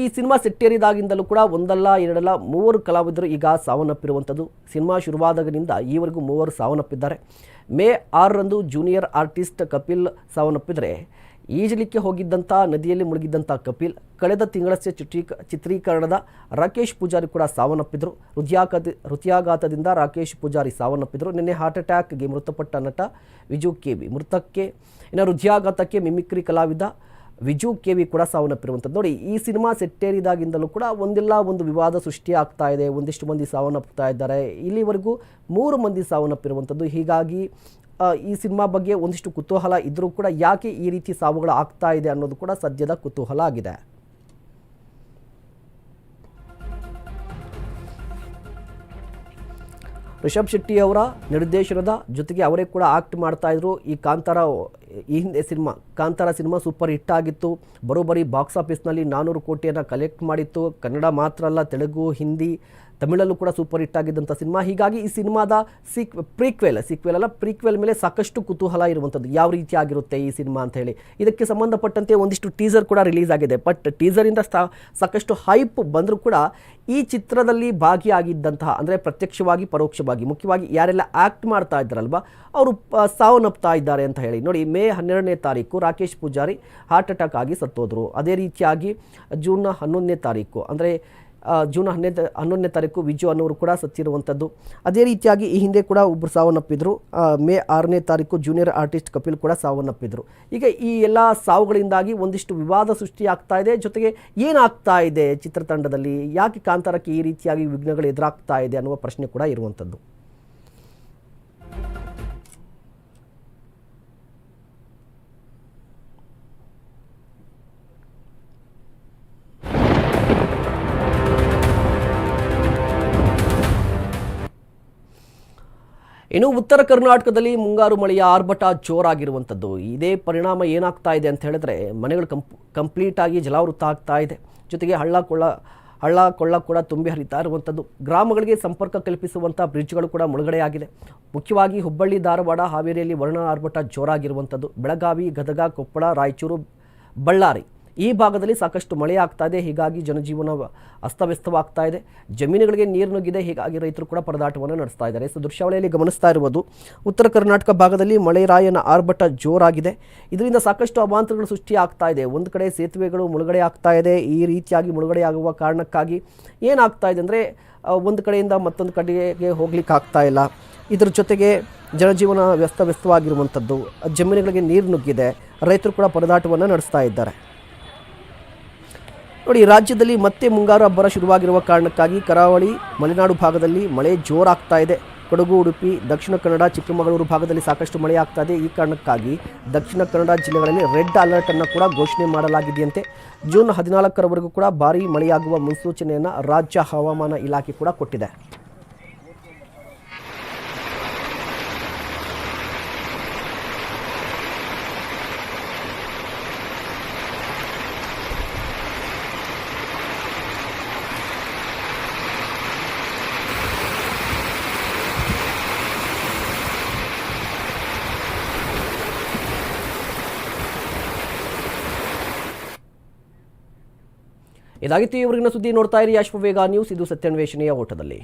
ಈ ಸಿನಿಮಾ ಸೆಟ್ಟೇರಿದಾಗಿಂದಲೂ ಕೂಡ ಒಂದಲ್ಲ, ಎರಡಲ್ಲ, ಮೂವರು ಕಲಾವಿದರು ಈಗ ಸಾವನ್ನಪ್ಪಿರುವಂಥದ್ದು. ಸಿನಿಮಾ ಶುರುವಾದಾಗಿನಿಂದ ಈವರೆಗೂ ಮೂವರು ಸಾವನ್ನಪ್ಪಿದ್ದಾರೆ. ಮೇ ಆರರಂದು ಜೂನಿಯರ್ ಆರ್ಟಿಸ್ಟ್ ಕಪಿಲ್ ಸಾವನ್ನಪ್ಪಿದರೆ ಈಜಲಿಕ್ಕೆ ಹೋಗಿದ್ದಂಥ ನದಿಯಲ್ಲಿ ಮುಳುಗಿದ್ದಂಥ ಕಪಿಲ್ ಕಳೆದ ತಿಂಗಳಷ್ಟೇ ಚಿತ್ರೀಕ ಚಿತ್ರೀಕರಣದ ರಾಕೇಶ್ ಪೂಜಾರಿ ಕೂಡ ಸಾವನ್ನಪ್ಪಿದ್ರು. ಹೃದಯಾಘಾತ, ಹೃದಯಾಘಾತದಿಂದ ರಾಕೇಶ್ ಪೂಜಾರಿ ಸಾವನ್ನಪ್ಪಿದ್ರು. ನಿನ್ನೆ ಹಾರ್ಟ್ ಅಟ್ಯಾಕ್ಗೆ ಮೃತಪಟ್ಟ ನಟ ವಿಜು ಕೆ ಬಿ ಮೃತಕ್ಕೆ, ಇನ್ನು ಹೃದಯಾಘಾತಕ್ಕೆ ಮಿಮಿಕ್ರಿ ಕಲಾವಿದ ವಿಜು ಕೆ ವಿ ಕೂಡ ಸಾವನ್ನಪ್ಪಿರುವಂಥದ್ದು. ನೋಡಿ, ಈ ಸಿನಿಮಾ ಸೆಟ್ಟೇರಿದಾಗಿಂದಲೂ ಕೂಡ ಒಂದಿಲ್ಲ, ಒಂದು ವಿವಾದ ಸೃಷ್ಟಿ ಆಗ್ತಾ ಇದೆ. ಒಂದಿಷ್ಟು ಮಂದಿ ಸಾವನ್ನಪ್ಪುತ್ತಾ ಇದ್ದಾರೆ. ಇಲ್ಲಿವರೆಗೂ ಮೂರು ಮಂದಿ ಸಾವನ್ನಪ್ಪಿರುವಂಥದ್ದು. ಹೀಗಾಗಿ ಈ ಸಿನಿಮಾ ಬಗ್ಗೆ ಒಂದಿಷ್ಟು ಕುತೂಹಲ ಇದ್ದರೂ ಕೂಡ ಯಾಕೆ ಈ ರೀತಿ ಸಾವುಗಳು ಆಗ್ತಾ ಇದೆ ಅನ್ನೋದು ಕೂಡ ಸದ್ಯದ ಕುತೂಹಲ ಆಗಿದೆ. ರಿಷಬ್ ಶೆಟ್ಟಿ ಅವರ ನಿರ್ದೇಶನದ ಜೊತೆಗೆ ಅವರೇ ಕೂಡ ಆಕ್ಟ್ ಮಾಡ್ತಾ ಇದ್ರು. ಈ ಕಾಂತಾರ, ಈ ಹಿಂದೆ cinema, Kantara cinema super hit ಆಗಿತ್ತು. ಬರೋಬ್ಬರಿ ಬಾಕ್ಸ್ ಆಫೀಸ್ನಲ್ಲಿ ನಾನ್ನೂರು ಕೋಟಿಯನ್ನು ಕಲೆಕ್ಟ್ ಮಾಡಿತ್ತು. ಕನ್ನಡ ಮಾತ್ರ ಅಲ್ಲ, ತೆಲುಗು, ಹಿಂದಿ ತಮಿಳಲ್ಲೂ ಕೂಡ ಸೂಪರ್ ಹಿಟ್ ಆಗಿದ್ದಂಥ ಸಿನಿಮಾ. ಹೀಗಾಗಿ ಈ ಸಿನಿಮಾದ ಸಿಕ್ ಪ್ರೀಕ್ವೆಲ್, ಸಿಕ್ವೆಲ್ ಅಲ್ಲ, ಪ್ರೀಕ್ವೆಲ್ ಮೇಲೆ ಸಾಕಷ್ಟು ಕುತೂಹಲ ಇರುವಂಥದ್ದು ಯಾವ ರೀತಿ ಆಗಿರುತ್ತೆ ಈ ಸಿನಿಮಾ ಅಂತ ಹೇಳಿ. ಇದಕ್ಕೆ ಸಂಬಂಧಪಟ್ಟಂತೆ ಒಂದಿಷ್ಟು ಟೀಸರ್ ಕೂಡ ರಿಲೀಸ್ ಆಗಿದೆ. ಬಟ್ ಟೀಸರಿಂದ ಸಾಕಷ್ಟು ಹೈಪ್ ಬಂದರೂ ಕೂಡ ಈ ಚಿತ್ರದಲ್ಲಿ ಭಾಗಿಯಾಗಿದ್ದಂತಹ, ಅಂದರೆ ಪ್ರತ್ಯಕ್ಷವಾಗಿ, ಪರೋಕ್ಷವಾಗಿ, ಮುಖ್ಯವಾಗಿ ಯಾರೆಲ್ಲ ಆ್ಯಕ್ಟ್ ಮಾಡ್ತಾ ಇದ್ದಾರಲ್ವ, ಅವರು ಸಾವನ್ನಪ್ತಾ ಇದ್ದಾರೆ ಅಂತ ಹೇಳಿ. ನೋಡಿ, ಮೇ ಹನ್ನೆರಡನೇ ತಾರೀಕು ರಾಕೇಶ್ ಪೂಜಾರಿ ಹಾರ್ಟ್ ಅಟ್ಯಾಕ್ ಆಗಿ ಸತ್ತೋದ್ರು. ಅದೇ ರೀತಿಯಾಗಿ ಜೂನ್ನ ಹನ್ನೊಂದನೇ ತಾರೀಕು, ಅಂದರೆ ಜೂನ್ ಹನ್ನೆರಡು ಹನ್ನೊಂದನೇ ತಾರೀಕು ವಿಜು ಅನ್ನೋರು ಕೂಡ ಸತ್ತಿರುವಂಥದ್ದು. ಅದೇ ರೀತಿಯಾಗಿ ಈ ಹಿಂದೆ ಕೂಡ ಒಬ್ಬರು ಸಾವನ್ನಪ್ಪಿದ್ರು. ಮೇ ಆರನೇ ತಾರೀಕು ಜೂನಿಯರ್ ಆರ್ಟಿಸ್ಟ್ ಕಪಿಲ್ ಕೂಡ ಸಾವನ್ನಪ್ಪಿದ್ರು. ಈಗ ಈ ಎಲ್ಲ ಸಾವುಗಳಿಂದಾಗಿ ಒಂದಿಷ್ಟು ವಿವಾದ ಸೃಷ್ಟಿ ಆಗ್ತಾ ಇದೆ. ಜೊತೆಗೆ ಏನಾಗ್ತಾ ಇದೆ ಚಿತ್ರತಂಡದಲ್ಲಿ? ಯಾಕೆ ಕಾಂತಾರಕ್ಕೆ ಈ ರೀತಿಯಾಗಿ ವಿಘ್ನಗಳು ಎದುರಾಗ್ತಾ ಇದೆ ಅನ್ನುವ ಪ್ರಶ್ನೆ ಕೂಡ ಇರುವಂಥದ್ದು. ಇನ್ನು ಉತ್ತರ ಕರ್ನಾಟಕದಲ್ಲಿ ಮುಂಗಾರು ಮಳೆಯ ಆರ್ಭಟ ಜೋರಾಗಿರುವಂಥದ್ದು. ಇದೇ ಪರಿಣಾಮ ಏನಾಗ್ತಾ ಇದೆ ಅಂತ ಹೇಳಿದ್ರೆ ಮನೆಗಳು ಕಂಪ್ ಕಂಪ್ಲೀಟ್ ಆಗಿ ಜಲಾವೃತ ಆಗ್ತಾ ಇದೆ. ಜೊತೆಗೆ ಹಳ್ಳ ಕೊಳ್ಳ ಹಳ್ಳ ಕೊಳ್ಳ ಕೂಡ ತುಂಬಿ ಹರಿತಾ ಇರುವಂಥದ್ದು. ಗ್ರಾಮಗಳಿಗೆ ಸಂಪರ್ಕ ಕಲ್ಪಿಸುವಂಥ ಬ್ರಿಡ್ಜ್ಗಳು ಕೂಡ ಮುಳುಗಡೆಯಾಗಿದೆ. ಮುಖ್ಯವಾಗಿ ಹುಬ್ಬಳ್ಳಿ, ಧಾರವಾಡ, ಹಾವೇರಿಯಲ್ಲಿ ವರ್ಣ ಆರ್ಭಟ ಜೋರಾಗಿರುವಂಥದ್ದು. ಬೆಳಗಾವಿ, ಗದಗ, ಕೊಪ್ಪಳ, ರಾಯಚೂರು, ಬಳ್ಳಾರಿ. ಈ ಭಾಗದಲ್ಲಿ ಸಾಕಷ್ಟು ಮಳೆ ಆಗ್ತಾ ಇದೆ. ಹೀಗಾಗಿ ಜನಜೀವನ ಅಸ್ತವ್ಯಸ್ತವಾಗ್ತಾ ಇದೆ. ಜಮೀನುಗಳಿಗೆ ನೀರು ನುಗ್ಗಿದೆ. ಹೀಗಾಗಿ ರೈತರು ಕೂಡ ಪರದಾಟವನ್ನು ನಡೆಸ್ತಾ ಇದ್ದಾರೆ. ಸೊ ದೃಶ್ಯಾವಳಿಯಲ್ಲಿ ಗಮನಿಸ್ತಾ ಇರುವುದು ಉತ್ತರ ಕರ್ನಾಟಕ ಭಾಗದಲ್ಲಿ ಮಳೆರಾಯನ ಆರ್ಭಟ ಜೋರಾಗಿದೆ. ಇದರಿಂದ ಸಾಕಷ್ಟು ಅವಾಂತರಗಳು ಸೃಷ್ಟಿ ಆಗ್ತಾ ಇದೆ. ಒಂದು ಕಡೆ ಸೇತುವೆಗಳು ಮುಳುಗಡೆ ಆಗ್ತಾ ಇದೆ. ಈ ರೀತಿಯಾಗಿ ಮುಳುಗಡೆ ಆಗುವ ಕಾರಣಕ್ಕಾಗಿ ಏನಾಗ್ತಾ ಇದೆ ಅಂದರೆ ಒಂದು ಕಡೆಯಿಂದ ಮತ್ತೊಂದು ಕಡೆಗೆ ಹೋಗ್ಲಿಕ್ಕೆ ಆಗ್ತಾ ಇಲ್ಲ. ಇದರ ಜೊತೆಗೆ ಜನಜೀವನ ವ್ಯಸ್ತವ್ಯಸ್ತವಾಗಿರುವಂಥದ್ದು. ಜಮೀನುಗಳಿಗೆ ನೀರು ನುಗ್ಗಿದೆ. ರೈತರು ಕೂಡ ಪರದಾಟವನ್ನು ನಡೆಸ್ತಾ ಇದ್ದಾರೆ. ನೋಡಿ ರಾಜ್ಯದಲ್ಲಿ ಮತ್ತೆ ಮುಂಗಾರು ಅಬ್ಬರ ಶುರುವಾಗಿರುವ ಕಾರಣಕ್ಕಾಗಿ ಕರಾವಳಿ, ಮಲೆನಾಡು ಭಾಗದಲ್ಲಿ ಮಳೆ ಜೋರಾಗ್ತಾ ಇದೆ. ಕೊಡಗು, ಉಡುಪಿ, ದಕ್ಷಿಣ ಕನ್ನಡ, ಚಿಕ್ಕಮಗಳೂರು ಭಾಗದಲ್ಲಿ ಸಾಕಷ್ಟು ಮಳೆ ಆಗ್ತಾ ಇದೆ. ಈ ಕಾರಣಕ್ಕಾಗಿ ದಕ್ಷಿಣ ಕನ್ನಡ ಜಿಲ್ಲೆಗಳಲ್ಲಿ ರೆಡ್ ಅಲರ್ಟ್ ಅನ್ನು ಕೂಡ ಘೋಷಣೆ ಮಾಡಲಾಗಿದೆಯಂತೆ. ಜೂನ್ ಹದಿನಾಲ್ಕರವರೆಗೂ ಕೂಡ ಭಾರೀ ಮಳೆಯಾಗುವ ಮುನ್ಸೂಚನೆಯನ್ನು ರಾಜ್ಯ ಹವಾಮಾನ ಇಲಾಖೆ ಕೂಡ ಕೊಟ್ಟಿದೆ. ಇದಾಗಿತ್ತು ಇವರಿಗಿನ ಸುದ್ದಿ ನೋಡ್ತಾ ಇರಿ. ಅಶ್ವವೇಗ ನ್ಯೂಸ್. ಇದು ಸತ್ಯಾನ್ವೇಷಣೆಯ ಓಟದಲ್ಲಿ.